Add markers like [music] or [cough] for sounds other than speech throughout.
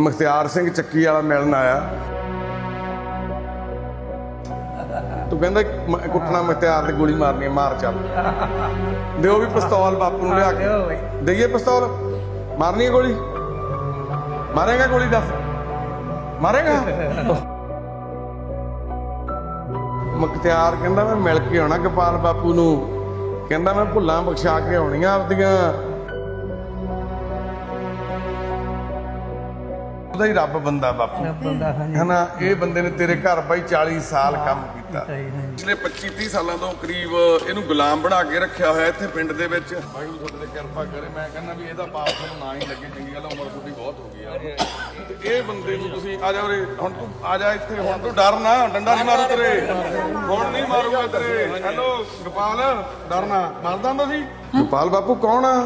ਮੁਖਤਿਆਰ ਸਿੰਘ ਚੱਕੀ ਵਾਲਾ ਮਿਲਣ ਆਇਆ। ਤੂੰ ਕਹਿੰਦਾ ਕੁੱਟਣਾ ਮੁਖਤਿਆਰ ਤੇ ਗੋਲੀ ਮਾਰਨੀ ਹੈ, ਮਾਰ ਚੱਲ। ਦਿਓ ਵੀ ਪਿਸਤੌਲ ਬਾਪੂ ਨੂੰ ਲਿਆ ਕੇ। ਦਈਏ ਪਿਸਤੌਲ? ਮਾਰਨੀ ਹੈ ਗੋਲੀ? ਮਾਰੇਗਾ ਗੋਲੀ ਦੱਸ? ਮਾਰੇਗਾ? ਮੁਖਤਿਆਰ ਕਹਿੰਦਾ ਮੈਂ ਮਿਲ ਕੇ ਆਉਣਾ ਗੋਪਾਲ ਬਾਪੂ ਨੂੰ। ਕਹਿੰਦਾ ਮੈਂ ਭੁੱਲਾਂ ਬਖਸ਼ਾ ਕੇ ਆਉਣੀਆਂ ਆਪਦੀਆਂ। ਉਹਦਾ ਹੀ ਰੱਬ ਬੰਦਾ ਬਾਪੂ। ਬੰਦਾ ਹਾਂਜੀ। ਹਨਾ ਇਹ ਬੰਦੇ ਨੇ ਤੇਰੇ ਘਰ ਬਾਈ 40 ਸਾਲ ਕੰਮ ਕੀਤਾ। ਪਿਛਲੇ 25 30 ਸਾਲਾਂ ਤੋਂ ਕਰੀਬ ਇਹਨੂੰ ਗੁਲਾਮ ਬਣਾ ਕੇ ਰੱਖਿਆ ਹੋਇਆ ਇੱਥੇ ਪਿੰਡ ਦੇ ਵਿੱਚ। ਵਾਹਿਗੁਰੂ ਤੁਹਾਡੇ ਤੇ ਕਿਰਪਾ ਕਰੇ ਮੈਂ ਕਹਿੰਦਾ ਵੀ ਇਹਦਾ ਪਾਪ ਤੁਹਾਨੂੰ ਨਾ ਹੀ ਲੱਗੇ ਚੰਗੀ ਗੱਲ ਆ, ਉਮਰ ਤੁਹਾਡੀ ਬਹੁਤ ਹੋ ਗਈ ਆ। ਤੇ ਇਹ ਬੰਦੇ ਨੂੰ ਤੁਸੀਂ ਆ ਜਾ ਉਰੇ ਹੁਣ ਤੂੰ ਆ ਜਾ ਇੱਥੇ ਹੁਣ ਤੂੰ ਡਰ ਨਾ ਡੰਡਾ ਨਹੀਂ ਮਾਰੂ ਤੇਰੇ। ਹੁਣ ਨਹੀਂ ਮਾਰੂਗਾ ਤੇਰੇ। ਹੈਲੋ ਗੋਪਾਲ ਡਰਨਾ ਮਾਰਦਾ ਹੁੰਦਾ ਸੀ? ਗੋਪਾਲ ਬਾਪੂ ਕੌਣ ਆ?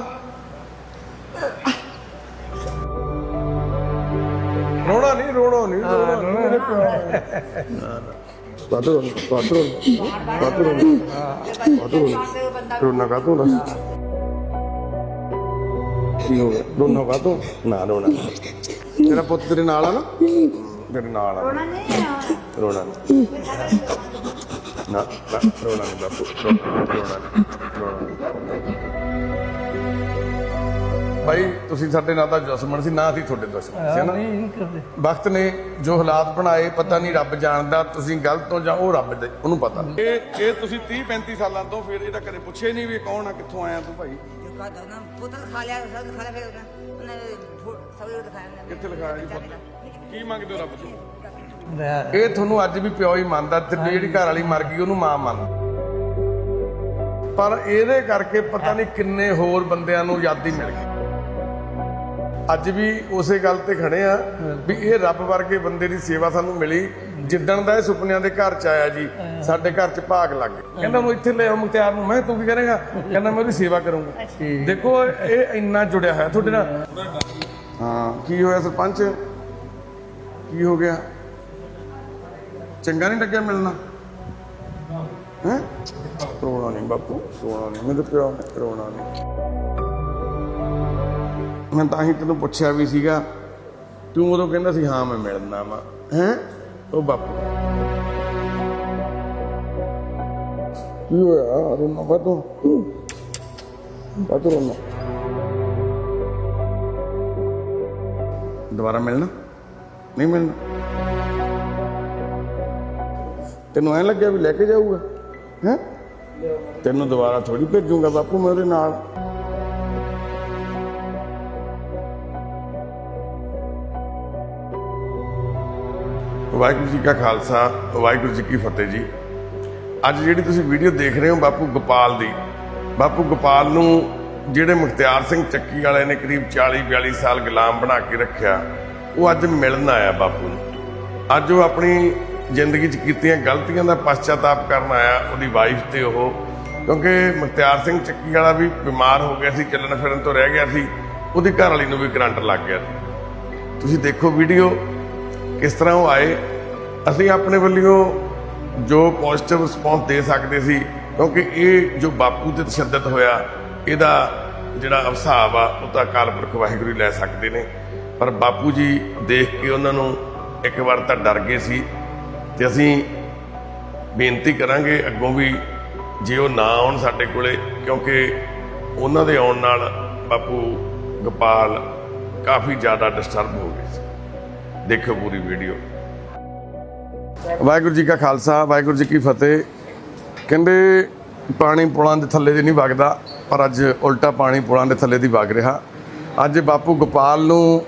ਰੋਣਾ ਨਹੀਂ ਰੋਣਾ ਨਹੀਂ ਰੋਣਾ ਨੀ, ਮੇਰੇ ਪਿਓ ਕਾਤੋਂ ਕਾਤੋਂ ਕਾਤੋਂ ਕਾਤੋਂ ਰੋਣਾ ਕਾਤੋਂ ਦੱਸ ਕੀ ਹੋ ਗਿਆ? ਰੋਣਾ ਕਾਤੋਂ ਨਾ ਰੋਣਾ ਤੇਰਾ ਪੁੱਤ ਤੇਰੇ ਨਾਲ ਆ ਨਾ? ਤੇਰੇ ਨਾਲ ਆ। ਰੋਣਾ ਨਹੀਂ ਰੋਣਾ ਨਹੀਂ। ਨਾ ਨਾ ਰੋਣਾ ਨਹੀਂ ਬਾਪੂ। ਰੋਣਾ ਨਹੀਂ ਰੋਣਾ ਨਹੀਂ। ਭਾਈ ਤੁਸੀਂ ਸਾਡੇ ਨਾਲ ਤਾਂ ਦੁਸ਼ਮਣ ਸੀ ਨਾ ਅਸੀਂ ਤੁਹਾਡੇ ਦੁਸ਼ਮਣ ਸੀ ਹੈ ਨਾ? ਨਹੀਂ ਨਹੀਂ ਕਰਦੇ। ਵਕਤ ਨੇ ਜੋ ਹਾਲਾਤ ਬਣਾਏ ਪਤਾ ਨਹੀਂ ਰੱਬ ਜਾਣਦਾ ਤੁਸੀਂ ਗਲਤ ਹੋ ਜਾਂ ਉਹ ਰੱਬ ਦੇ ਉਹਨੂੰ ਪਤਾ। ਇਹ ਇਹ ਤੁਸੀਂ 30 35 ਸਾਲਾਂ ਤੋਂ ਫਿਰ ਇਹਦਾ ਕਦੇ ਪੁੱਛੇ ਨਹੀਂ ਵੀ ਕੌਣ ਆ ਕਿੱਥੋਂ ਆਇਆ ਤੂੰ ਭਾਈ? ਜੋ ਕਾ ਨਾ ਪੁੱਤਰ ਖਾ ਲਿਆ ਸਭ ਖਾ ਲਿਆ ਫਿਰ ਉਹਨੇ ਉਹਨੇ ਫੂ- ਸਭ ਨੂੰ ਦਿਖਾਇਆ ਉਹਨੇ। ਕਿੱਥੇ ਲਿਖਾਇਆ ਜੀ ਪੁੱਤ? ਕੀ ਮੰਗਦੇ ਹੋ ਰੱਬ ਤੋਂ? ਦਇਆ ਇਹ ਤੁਹਾਨੂੰ ਅੱਜ ਵੀ ਪਿਓ ਹੀ ਮੰਨਦਾ ਤੇ ਜਿਹੜੀ ਘਰ ਵਾਲੀ ਮਰ ਗਈ ਉਹਨੂੰ ਮਾਂ ਮੰਨਦਾ ਪਰ ਇਹਦੇ ਕਰਕੇ ਪਤਾ ਨਹੀਂ ਕਿੰਨੇ ਹੋਰ ਬੰਦਿਆਂ ਨੂੰ ਆਜ਼ਾਦੀ ਮਿਲ ਗਈ। ਅੱਜ ਵੀ ਉਸੇ ਗੱਲ ਤੇ ਖੜੇ ਆ ਵੀ ਇਹ ਰੱਬ ਵਰਗੇ ਬੰਦੇ ਦੀ ਸੇਵਾ ਸਾਨੂੰ ਮਿਲੀ। ਜਿੱਦਣ ਦਾ ਇਹ ਸੁਪਨਿਆਂ ਦੇ ਘਰ ਚ ਆਇਆ ਜੀ ਸਾਡੇ ਘਰ ਚ ਭਾਗ ਲੱਗ ਗਿਆ। ਕਹਿੰਦਾ ਮੈਂ ਇੱਥੇ ਲੈ ਆਉ ਮੁਖਤਿਆਰ ਨੂੰ। ਮੈਂ ਤੂੰ ਕੀ ਕਰੇਗਾ? ਕਹਿੰਦਾ ਮੈਂ ਉਹਦੀ ਸੇਵਾ ਕਰੂੰਗਾ। ਦੇਖੋ ਇਹ ਇੰਨਾ ਜੁੜਿਆ ਹੋਇਆ ਤੁਹਾਡੇ ਨਾਲ। ਹਾਂ ਕੀ ਹੋਇਆ ਸਰਪੰਚ? ਕੀ ਹੋ ਗਿਆ? ਚੰਗਾ ਨਹੀਂ ਲੱਗਿਆ ਮਿਲਣਾ? ਹੈ? ਰੋਣਾ ਨਹੀਂ ਬਾਪੂ ਰੋਣਾ ਨਹੀਂ। ਮੇਰੇ ਪਿਓ ਨੇ ਰੋਣਾ ਨਹੀਂ। ਮੈਂ ਤਾਂ ਹੀ ਤੈਨੂੰ ਪੁੱਛਿਆ ਵੀ ਸੀਗਾ, ਤੂੰ ਉਦੋਂ ਕਹਿੰਦਾ ਸੀ, ਹਾਂ, ਮੈਂ ਮਿਲਣਾ ਵਾ। ਹੈ? ਉਹ ਬਾਪੂ। ਕੀ ਹੋਇਆ? ਰੋਣਾ ਬਾਤੋਂ ਬਾਤੋਂ ਰੋਣਾ? ਦੁਬਾਰਾ ਮਿਲਣਾ? ਨਹੀਂ ਮਿਲਣਾ? ਤੈਨੂੰ ਐ ਲੱਗਿਆ ਵੀ ਲੈ ਕੇ ਜਾਊਗਾ? ਹੈ? ਤੈਨੂੰ ਦੁਬਾਰਾ ਥੋੜੀ ਭੇਜੂਗਾ ਬਾਪੂ ਮੈਂ ਉਹਦੇ ਨਾਲ। ਵਾਹਿਗੁਰੂ ਜੀ ਕਾ ਖਾਲਸਾ, ਵਾਹਿਗੁਰੂ ਜੀ ਕੀ ਫਤਿਹ ਜੀ। ਅੱਜ ਜਿਹੜੀ ਤੁਸੀਂ ਵੀਡੀਓ ਦੇਖ ਰਹੇ ਹੋ ਬਾਪੂ ਗੋਪਾਲ ਦੀ, ਬਾਪੂ ਗੋਪਾਲ ਨੂੰ ਜਿਹੜੇ ਮੁਖਤਿਆਰ ਸਿੰਘ ਚੱਕੀ ਵਾਲੇ ਨੇ ਕਰੀਬ 40 42 ਸਾਲ ਗੁਲਾਮ ਬਣਾ ਕੇ ਰੱਖਿਆ, ਉਹ ਅੱਜ ਮਿਲਣ ਆਇਆ ਬਾਪੂ ਨੂੰ ਅੱਜ ਉਹ ਆਪਣੀ ਜ਼ਿੰਦਗੀ 'ਚ ਕੀਤੀਆਂ ਗਲਤੀਆਂ ਦਾ ਪਛਤਾਤਾਪ ਕਰਨ ਆਇਆ, ਉਹਦੀ ਵਾਈਫ ਤੇ ਉਹ, ਕਿਉਂਕਿ ਮੁਖਤਿਆਰ ਸਿੰਘ ਚੱਕੀ ਵਾਲਾ ਵੀ ਬਿਮਾਰ ਹੋ ਗਿਆ ਸੀ ਚੱਲਣ ਫਿਰਨ ਤੋਂ ਰਹਿ ਗਿਆ ਸੀ, ਉਹਦੀ ਘਰ ਵਾਲੀ ਨੂੰ ਵੀ ਕਰੰਟ ਲੱਗ ਗਿਆ ਸੀ। ਤੁਸੀਂ ਦੇਖੋ ਵੀਡੀਓ ਕਿਸ ਤਰ੍ਹਾਂ ਉਹ ਆਏ? ਅਸੀਂ ਆਪਣੇ ਵੱਲੋਂ ਜੋ ਪੋਜ਼ਿਟਿਵ ਰਿਸਪੌਂਸ ਦੇ ਸਕਦੇ ਸੀ, ਕਿਉਂਕਿ ਇਹ ਜੋ ਬਾਪੂ ਤੇ ਤਸ਼ੱਦਦ ਹੋਇਆ, ਇਹਦਾ ਜਿਹੜਾ ਹਿਸਾਬ ਆ, ਉਹ ਤਾਂ ਅਕਾਲ ਪੁਰਖ ਵਾਹਿਗੁਰੂ ਲੈ ਸਕਦੇ ਨੇ। ਪਰ ਬਾਪੂ ਜੀ ਦੇਖ ਕੇ ਉਹਨਾਂ ਨੂੰ ਇੱਕ ਵਾਰ ਤਾਂ ਡਰ ਗਏ ਸੀ ਤੇ ਅਸੀਂ ਬੇਨਤੀ ਕਰਾਂਗੇ ਅੱਗੋਂ ਵੀ ਜੇ ਉਹ ਨਾ ਆਉਣ ਸਾਡੇ ਕੋਲੇ, ਕਿਉਂਕਿ ਉਹਨਾਂ ਦੇ ਆਉਣ ਨਾਲ ਬਾਪੂ ਗੋਪਾਲ ਕਾਫੀ ਜ਼ਿਆਦਾ ਡਿਸਟਰਬ ਹੋ ਦੇਖਿਓ ਪੂਰੀ ਵੀਡੀਓ ਵਾਹਿਗੁਰੂ ਜੀ ਕਾ ਖਾਲਸਾ, ਵਾਹਿਗੁਰੂ ਜੀ ਕੀ ਫਤਿਹ। ਕਹਿੰਦੇ ਪਾਣੀ ਪੁਲਾਂ ਦੇ ਥੱਲੇ ਦੀ ਨਹੀਂ ਵਗਦਾ, ਪਰ ਅੱਜ ਉਲਟਾ ਪਾਣੀ ਪੁਲਾਂ ਦੇ ਥੱਲੇ ਦੀ ਵਗ ਰਿਹਾ। ਅੱਜ ਬਾਪੂ ਗੋਪਾਲ ਨੂੰ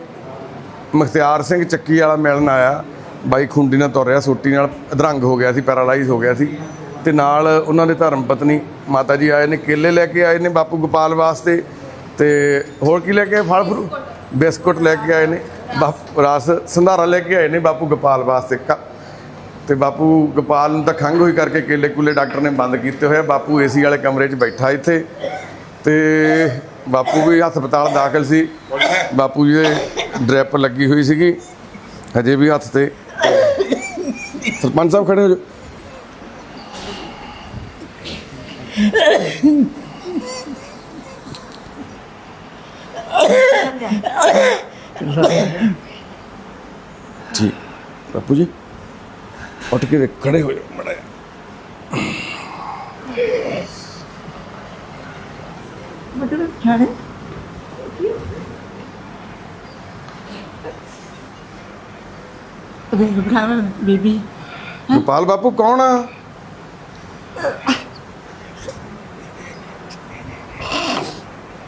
ਮੁਖਤਿਆਰ ਸਿੰਘ ਚੱਕੀ ਵਾਲਾ ਮਿਲਣ ਆਇਆ। ਬਾਈ ਖੁੰਡੀ ਨਾਲ ਤੁਰ ਰਿਹਾ, ਸੋਟੀ ਨਾਲ ਅਧਰੰਗ ਹੋ ਗਿਆ ਸੀ, ਪੈਰਾਲਾਈਜ਼ ਹੋ ਗਿਆ ਸੀ। ਤੇ ਨਾਲ ਉਹਨਾਂ ਦੇ ਧਰਮ ਪਤਨੀ ਮਾਤਾ ਜੀ ਆਏ ਨੇ, ਕੇਲੇ ਲੈ ਕੇ ਆਏ ਨੇ ਬਾਪੂ ਗੋਪਾਲ ਵਾਸਤੇ। ਤੇ ਹੋਰ ਕੀ ਲੈ ਕੇ ਆਏ? ਫਲ ਫਰੂ ਬਿਸਕੁਟ ਲੈ ਕੇ ਆਏ ਨੇ। ਬਾਪੂ ਰਾਸ ਸੰਧਾਰਾ ਲੈ ਕੇ ਆਏ ਨੇ ਬਾਪੂ ਗੋਪਾਲ ਵਾਸਤੇ ਕ- ਤੇ ਬਾਪੂ ਗੋਪਾਲ ਨੂੰ ਤਾਂ ਖੰਘ ਹੋਈ ਕਰਕੇ ਕੇਲੇ ਕੂਲੇ ਡਾਕਟਰ ਨੇ ਬੰਦ ਕੀਤੇ ਹੋਏ ਆ। ਬਾਪੂ ਏਸੀ ਵਾਲੇ ਕਮਰੇ 'ਚ ਬੈਠਾ ਇੱਥੇ ਤੇ ਬਾਪੂ ਵੀ ਹਸਪਤਾਲ ਦਾਖਲ ਸੀ। ਬਾਪੂ ਜੀ ਦੇ ਡ੍ਰਿਪ ਲੱਗੀ ਹੋਈ ਸੀਗੀ, ਹਜੇ ਵੀ ਹੱਥ ਤੇ। ਸਰਪੰਚ ਸਾਹਿਬ ਖੜੇ ਹੋ ਜਾਓ। ਜੀ ਬਾਪੂ ਜੀ ਉੱਠ ਕੇ ਖੜੇ ਹੋ ਜਾਓ ਮੜਾ ਮਤਲਬ ਛਾੜੇ ਅਬੇ ਬਖਾਵਾ ਬੀਬੀ। ਗੋਪਾਲ ਬਾਪੂ ਕੌਣ ਆ?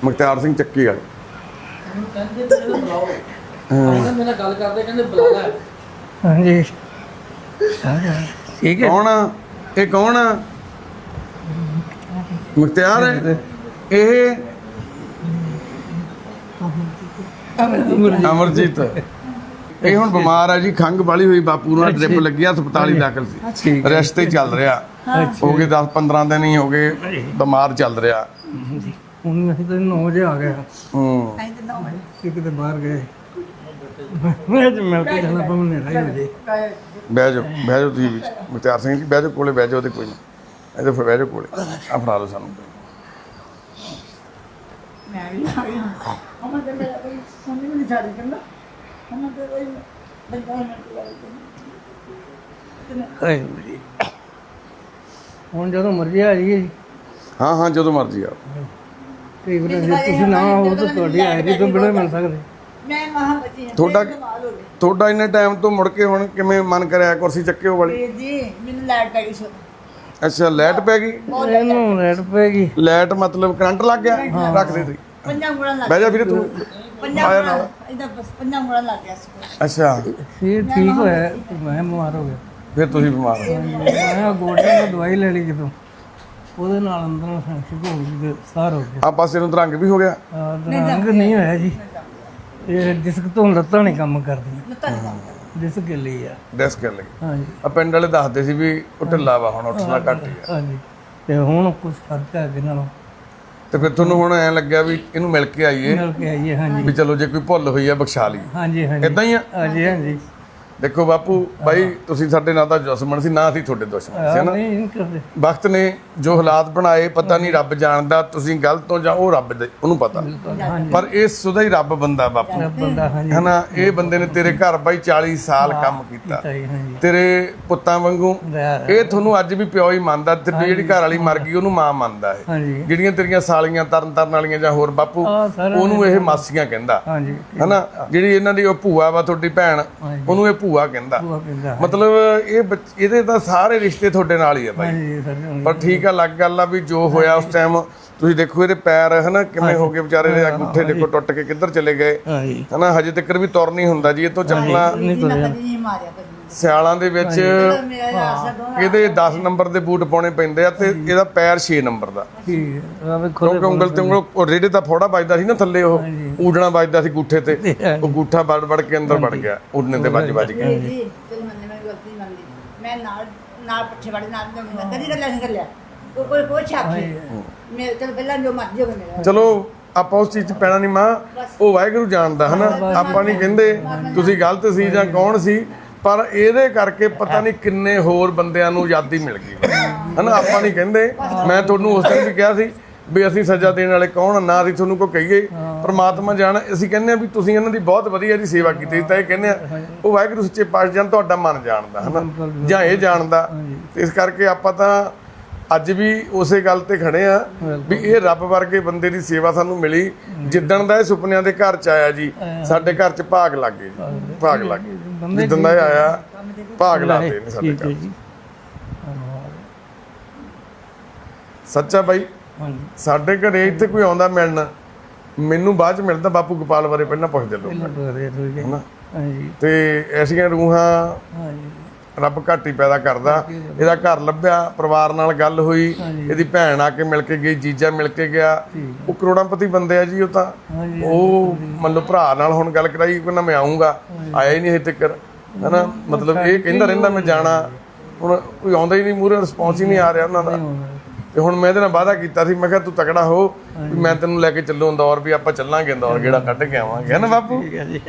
ਮੁਖਤਿਆਰ ਸਿੰਘ ਚੱਕੀ ਵਾਲੇ। ਮੇਰੇ ਨਾਲ ਗੱਲ ਕਰਦੇ ਕਹਿੰਦੇ ਬੁਲਾ ਲੈ। ਹਾਂਜੀ। ਠੀਕ ਹੈ। ਕੌਣ ਆ? ਇਹ ਕੌਣ ਆ? ਮੁਖਤਿਆਰ ਹੈ? ਇਹ? ਅਮਰਜੀਤ। ਇਹ ਹੁਣ ਬਿਮਾਰ ਆ ਜੀ ਖੰਗ ਵਾਲੀ ਹੋਈ ਬਾਪੂ ਨੂੰ ਡ੍ਰਿਪ ਲੱਗਿਆ ਹਸਪਤਾਲ ਹੀ ਦਾਖਲ ਸੀ। ਰੈਸਟ ਤੇ ਚੱਲ ਰਿਹਾ। ਹੋ ਗਏ 10 15 ਦਿਨ ਹੀ ਹੋ ਗਏ ਬਿਮਾਰ ਚੱਲ ਰਿਹਾ। ਹੁਣ ਅਸੀਂ ਤਾਂ 9 ਵਜੇ ਆ ਗਏ ਹੂੰ। ਕਿ ਕਿਤੇ ਬਾਹਰ ਗਏ। ਮੈਂ ਅੱਜ ਮਿਲ ਕੇ ਜਾਣਾ ਪਊ ਨੇ ਰਹੀ ਵਜੇ ਬਹਿ ਜਾਓ ਬਹਿ ਜਾਓ ਤੁਸੀਂ ਵਿੱਚ ਮੁਖਤਿਆਰ ਸਿੰਘ ਜੀ ਬਹਿ ਜਾਓ ਕੋਲੇ ਬਹਿ ਜਾਓ ਤੇ ਕੋਈ ਨਹੀਂ ਇਹਦੇ ਫਿਰ ਬਹਿ ਜਾਓ ਕੋਲੇ। ਆ ਫੜਾ ਲਓ ਸਾਨੂੰ। ਮੈਂ ਵੀ ਆ ਗਿਆ ਹਮਾਂ ਤੇ ਮੇਰਾ ਕੋਈ ਸੁਣਨੀ ਵੀ ਨਹੀਂ ਛੱਡ ਕਰਨਾ ਹਮਾਂ ਤੇ ਕੋਈ ਬੰਦਾ ਨਹੀਂ ਹਾਏ ਮੇਰੀ। ਹੁਣ ਜਦੋਂ ਮਰਜ਼ੀ ਆ ਜਾਈਏ। ਜੀ ਹਾਂ ਹਾਂ ਜਦੋਂ ਮਰਜ਼ੀ ਆ। ਕਈ ਵਾਰ ਜੇ ਤੁਸੀਂ ਨਾ ਆਓ ਤਾਂ ਤੁਹਾਡੀ ਆਈਡੀ ਤੋਂ ਬਿਨਾਂ ਮਿਲ ਸਕਦੇ। ਮੈਂ ਮਹਾ ਬਚੀ ਹਾਂ ਤੁਹਾਡਾ ਕਮਾਲ ਹੋ ਗਈ ਤੁਹਾਡਾ ਇੰਨੇ ਟਾਈਮ ਤੋਂ ਮੁੜ ਕੇ ਹੁਣ ਕਿਵੇਂ ਮਨ ਕਰਿਆ ਕੁਰਸੀ ਚੱਕਿਓ ਵਾਲੀ? ਵੀਰ ਜੀ ਮੈਨੂੰ ਲਾਈਟ ਪੈ ਗਈ ਸੀ। ਅੱਛਾ ਲਾਈਟ ਪੈ ਗਈ? ਇਹਨੂੰ ਰੈਡ ਪੈਗੀ ਲਾਈਟ ਮਤਲਬ ਕਰੰਟ ਲੱਗ ਗਿਆ? ਰੱਖ ਦੇ ਤੁਸੀਂ। ਪੰਜਾਂ ਗੁਣਾ ਲੱਗ ਬਹਿ ਜਾ ਵੀਰੇ ਤੂੰ। ਪੰਜਾਂ ਆਇਆ ਗੁਣਾ। ਇਹਦਾ ਬਸ ਪੰਜਾਂ ਗੁਣਾ ਲੱਗ ਗਿਆ ਸੀ। ਅੱਛਾ। ਇਹ ਠੀਕ ਹੋਇਆ ਤੇ ਮੈਂ ਬਿਮਾਰ ਹੋ ਗਿਆ। ਫਿਰ ਤੁਸੀਂ ਬਿਮਾਰ ਹੋ ਮੈਂ ਗੋਡਿਆਂ ਦੀ ਦਵਾਈ ਲੈ ਲਈ ਕਿਤੋਂ ਉਹਦੇ ਨਾਲ ਅੰਦਰੋਂ ਸੈਂਸਿਕ ਹੋ ਗਈ ਤੇ ਸਾਰ ਹੋ ਗਿਆ ਆ ਪਾਸੇ ਨੂੰ ਤਰੰਗ ਵੀ ਹੋ ਗਿਆ। ਰੰਗ ਨਹੀਂ ਹੋਇਆ ਜੀ। ਇਹ ਡਿਸਕ ਤੋਂ ਲੱਤਾਂ ਨਹੀਂ ਕੰਮ ਕਰਦੀਆਂ। ਲੱਤਾਂ ਨਹੀਂ ਕੰਮ ਡਿਸਕ ਗਿੱਲੀ ਆ। ਡੈਸਕ ਕਰ ਲਈ ਹਾਂਜੀ ਆ ਪਿੰਡ ਵਾਲੇ ਦੱਸਦੇ ਸੀ ਵੀ ਉਹ ਢਿੱਲਾ ਵਾ ਹੁਣ ਉੱਠਣਾ ਘੱਟ ਹੀ ਆ। ਹਾਂਜੀ ਤੇ ਹੁਣ ਕੁਝ ਫ਼ਰਕ ਹੈ ਅੱਗੇ ਨਾਲੋਂ। ਤੇ ਫਿਰ ਤੁਹਾਨੂੰ ਹੁਣ ਐ ਲੱਗਿਆ ਵੀ ਇਹਨੂੰ ਮਿਲ ਕੇ ਆਈਏ। ਮਿਲ ਕੇ ਆਈਏ ਹਾਂਜੀ ਵੀ ਚਲੋ ਜੇ ਕੋਈ ਭੁੱਲ ਹੋਈ ਆ ਬਖਸ਼ਾ ਲਈ। ਹਾਂਜੀ ਹਾਂਜੀ ਇਦਾਂ ਹੀ ਆ? ਹਾਂਜੀ ਹਾਂਜੀ ਦੇਖੋ ਬਾਪੂ ਬਾਈ ਤੁਸੀਂ ਸਾਡੇ ਨਾਲ ਤਾਂ ਦੁਸ਼ਮਣ ਸੀ ਨਾ ਅਸੀਂ ਤੁਹਾਡੇ ਦੁਸ਼ਮਣ ਸੀ ਹਨਾ? ਨਹੀਂ ਕਰਦੇ। ਵਕਤ ਨੇ ਜੋ ਹਾਲਾਤ ਬਣਾਏ ਪਤਾ ਨਹੀਂ ਰੱਬ ਜਾਣਦਾ ਤੁਸੀਂ ਗਲਤ ਤੋਂ ਜਾਂ ਉਹ ਰੱਬ ਦੇ ਉਹਨੂੰ ਪਤਾ। ਪਰ ਇਹ ਸੁਦਾ ਹੀ ਰੱਬ ਬੰਦਾ ਬਾਪੂ। ਬੰਦਾ ਹਾਂਜੀ। ਹਨਾ ਇਹ ਬੰਦੇ ਨੇ ਤੇਰੇ ਘਰ ਬਾਈ 40 ਸਾਲ ਕੰਮ ਕੀਤਾ। ਤੇਰੇ ਪੁੱਤਾਂ ਵਾਂਗੂ ਇਹ ਤੁਹਾਨੂੰ ਅੱਜ ਵੀ ਪਿਓ ਹੀ ਮੰਨਦਾ ਤੇ ਜਿਹੜੀ ਘਰ ਵਾਲੀ ਮਰ ਗਈ ਉਹਨੂੰ ਮਾਂ ਮੰਨਦਾ ਹੈ ਜਿਹੜੀਆਂ ਤੇਰੀਆਂ ਸਾਲੀਆਂ ਤਰਨ ਤਰਨ ਵਾਲੀਆਂ ਜਾਂ ਹੋਰ ਬਾਪੂ ਉਹਨੂੰ ਇਹ ਮਾਸੀਆਂ ਕਹਿੰਦਾ। ਹਨਾ ਜਿਹੜੀ ਇਹਨਾਂ ਦੀ ਉਹ ਭੂਆ ਵਾ ਤੁਹਾਡੀ ਭੈਣ ਉਹਨੂੰ ਇਹ ਭੂਆ ਕਹਿੰਦਾ। ਮਤਲਬ ਇਹ ਬੱਚ- ਇਹਦੇ ਤਾਂ ਸਾਰੇ ਰਿਸ਼ਤੇ ਤੁਹਾਡੇ ਨਾਲ ਹੀ ਆ ਬਾਈ ਹਾਂਜੀ ਸਰ ਹਾਂਜੀ। ਪਰ ਠੀਕ ਆ ਲੱਗ ਗੱਲ ਆ ਵੀ ਜੋ ਹੋਇਆ ਉਸ ਟਾਈਮ ਤੁਸੀਂ ਦੇਖੋ ਇਹਦੇ ਪੈਰ ਹਨਾ ਕਿਵੇਂ ਹੋ ਗਏ ਵਿਚਾਰੇ ਦੇ ਅੰਗੂਠੇ ਦੇਖੋ ਟੁੱਟ ਕੇ ਕਿੱਧਰ ਚਲੇ ਗਏ। ਹਾਂਜੀ। ਹਨਾ ਹਜੇ ਤੱਕ ਵੀ ਤੁਰ ਨਹੀਂ ਹੁੰਦਾ ਜੀ ਇਹ ਤੋਂ ਚੱਪਲਾਂ ਜੀ ਕਦੀ ਨਹੀਂ ਮਾਰਿਆ ਕਦੀ ਸਿਆਲਾਂ ਦੇ ਵਿੱਚ ਇਹਦੇ 10 ਨੰਬਰ ਦੇ ਬੂਟ ਪਾਉਣੇ ਪੈਂਦੇ ਆ ਤੇ ਇਹਦਾ ਪੈਰ 6 ਨੰਬਰ ਦਾ। ਠੀਕ ਹੈ। ਆ ਕਿਉਂਕਿ ਉਂਗਲ ਤੇ ਉਂਗਲ ਉਹ ਰੇੜੇ ਦਾ ਫੋੜਾ ਵੱਜਦਾ ਸੀ ਨਾ ਥੱਲੇ ਉਹ ਊੜਣਾ ਵੱਜਦਾ ਸੀ ਗੁੱਠੇ ਤੇ। ਉਹ ਗੁੱਠਾ ਵੜ ਵੜ ਕੇ ਅੰਦਰ ਵੜ ਗਿਆ ਉੜਨੇ ਤੇ ਵੱਜ ਵੱਜ ਗਿਆ ਵੀਰ ਜੀ ਚਲ ਮੰਨੇ ਮੈਂ ਗਲਤੀ ਮੰਨਦੀ। ਮੈਂ ਨਾਲ ਨਾਲ ਪਿੱਛੇ ਵੜੇ ਨਾਲ ਨਹੀਂ ਮੈਂ ਕਦੀ ਗੱਲਾਂ ਨਹੀਂ ਕਰਿਆ। ਕੋਈ ਕੋਈ ਕੋਈ ਛਾਪੀ ਮੈਂ ਚਲ ਪਹਿਲਾਂ ਜੋ ਮਰਜ਼ੀ ਹੋਵੇ ਮੇਰਾ। ਚਲੋ ਆਪਾਂ ਉਸ ਚੀਜ਼ 'ਚ ਪੈਣਾ ਨਹੀਂ ਮਾਂ। ਉਹ ਵਾਹਿਗੁਰੂ ਜਾਣਦਾ ਹਨਾ? ਆਪਾਂ ਨਹੀਂ ਕਹਿੰਦੇ ਤੁਸੀਂ ਗਲਤ ਸੀ ਜਾਂ ਕੌਣ ਸੀ ਪਰ ਇਹਦੇ ਕਰਕੇ ਪਤਾ ਨਹੀਂ ਕਿੰਨੇ ਹੋਰ ਬੰਦਿਆਂ ਨੂੰ ਆਜ਼ਾਦੀ ਮਿਲ ਗਈ। ਹਨਾ ਆਪਾਂ ਨਹੀਂ ਕਹਿੰਦੇ। ਮੈਂ ਤੁਹਾਨੂੰ ਉਸ ਦਿਨ ਵੀ ਕਿਹਾ ਸੀ ਵੀ ਅਸੀਂ ਸਜ਼ਾ ਦੇਣ ਵਾਲੇ ਕੌਣ ਨਾ ਅਸੀਂ ਤੁਹਾਨੂੰ ਕੋਈ ਕਹੀਏ। ਪ੍ਰਮਾਤਮਾ ਜਾਣ ਅਸੀਂ ਕਹਿੰਦੇ ਆ ਵੀ ਤੁਸੀਂ ਇਹਨਾਂ ਦੀ ਬਹੁਤ ਵਧੀਆ ਜੀ ਸੇਵਾ ਕੀਤੀ ਤਾਂ ਇਹ ਕਹਿੰਦੇ ਆ ਉਹ ਵਾਹਿਗੁਰੂ ਸੱਚੇ ਪਾਤਸ਼ਾਹ ਜਾਨ ਤੁਹਾਡਾ ਮਨ ਜਾਣਦਾ ਹਨਾ। ਜਾਂ ਇਹ ਜਾਣਦਾ। ਇਸ ਕਰਕੇ ਆਪਾਂ ਤਾਂ ਅੱਜ ਵੀ ਉਸੇ ਗੱਲ ਤੇ ਖੜੇ ਆ ਵੀ ਇਹ ਰੱਬ ਵਰਗੇ ਬੰਦੇ ਦੀ ਸੇਵਾ ਸਾਨੂੰ ਮਿਲੀ। ਜਿੱਦਣ ਦਾ ਇਹ ਸੁਪਨਿਆਂ ਦੇ ਘਰ ਚ ਆਇਆ ਜੀ ਸਾਡੇ ਘਰ ਚ ਭਾਗ ਲੱਗ ਭਾਗ ਲੱਗ ਜਿੱਦਣ ਦਾ ਇਹ ਆਇਆ ਭਾਗ ਲਾਤੇ ਨੇ ਸਾਡੇ ਠੀਕ ਹੈ ਘਰ। ਜੀ। ਧੰਨਵਾਦ। ਸੱਚਾ ਬਾਈ ਹਾਂਜੀ। ਸਾਡੇ ਘਰੇ ਇੱਥੇ ਕੋਈ ਆਉਂਦਾ ਮਿਲਣ ਮੈਨੂੰ ਬਾਅਦ ਚ ਮਿਲਦਾ ਬਾਪੂ ਗੋਪਾਲ ਬਾਰੇ ਪਹਿਲਾਂ ਪੁੱਛਦੇ ਲੋਕ। ਪਹਿਲਾਂ ਤੋਂ ਰਹੇ ਠੀਕ ਹੈ। ਹਨਾ? ਹਾਂਜੀ। ਤੇ ਐਸੀਆਂ ਰੂਹਾਂ ਹਾਂਜੀ। ਰੱਬ ਘੱਟ ਹੀ ਪੈਦਾ ਕਰਦਾ। ਇਹਦਾ ਘਰ ਲੱਭਿਆ ਪਰਿਵਾਰ ਨਾਲ ਗੱਲ ਹੋਈ ਇਹਦੀ ਭੈਣ ਆ ਕੇ ਮਿਲ ਕੇ ਗਈ ਜੀਜਾ ਮਿਲ ਕੇ ਗਿਆ। ਉਹ ਕਰੋੜਾਂਪਤੀ ਬੰਦੇ ਆ ਜੀ ਉਹ ਤਾਂ। ਉਹ ਮੰਨ ਲਓ ਭਰਾ ਨਾਲ ਹੁਣ ਗੱਲ ਕਰਾਈ ਕਹਿੰਦਾ ਮੈਂ ਆਉਂਗਾ ਆਇਆ ਹੀ ਨਹੀਂ ਹਜੇ ਤੱਕ ਹਨਾ? ਮਤਲਬ ਇਹ ਕਹਿੰਦਾ ਰਹਿੰਦਾ ਮੈਂ ਜਾਣਾ। ਹੁਣ ਕੋਈ ਆਉਂਦਾ ਹੀ ਨਹੀਂ ਮੂਰੇ ਰਿਸਪੌਂਸ ਹੀ ਨਹੀਂ ਆ ਰਿਹਾ ਉਹਨਾਂ ਦਾ। ਤੇ ਹੁਣ ਮੈਂ ਇਹਦੇ ਨਾਲ ਵਾਅਦਾ ਕੀਤਾ ਸੀ ਮੈਂ ਕਿਹਾ ਤੂੰ ਤਕੜਾ ਹੋ ਵੀ ਮੈਂ ਤੈਨੂੰ ਲੈ ਕੇ ਚੱਲੂ ਇੰਦੌਰ ਵੀ ਆਪਾਂ ਚੱਲਾਂਗੇ ਇੰਦੌਰ ਗੇੜਾ ਕੱਢ ਕੇ ਆਵਾਂਗੇ। ਹੈ ਨਾ ਬਾਪੂ? ਠੀਕ ਹੈ ਜੀ।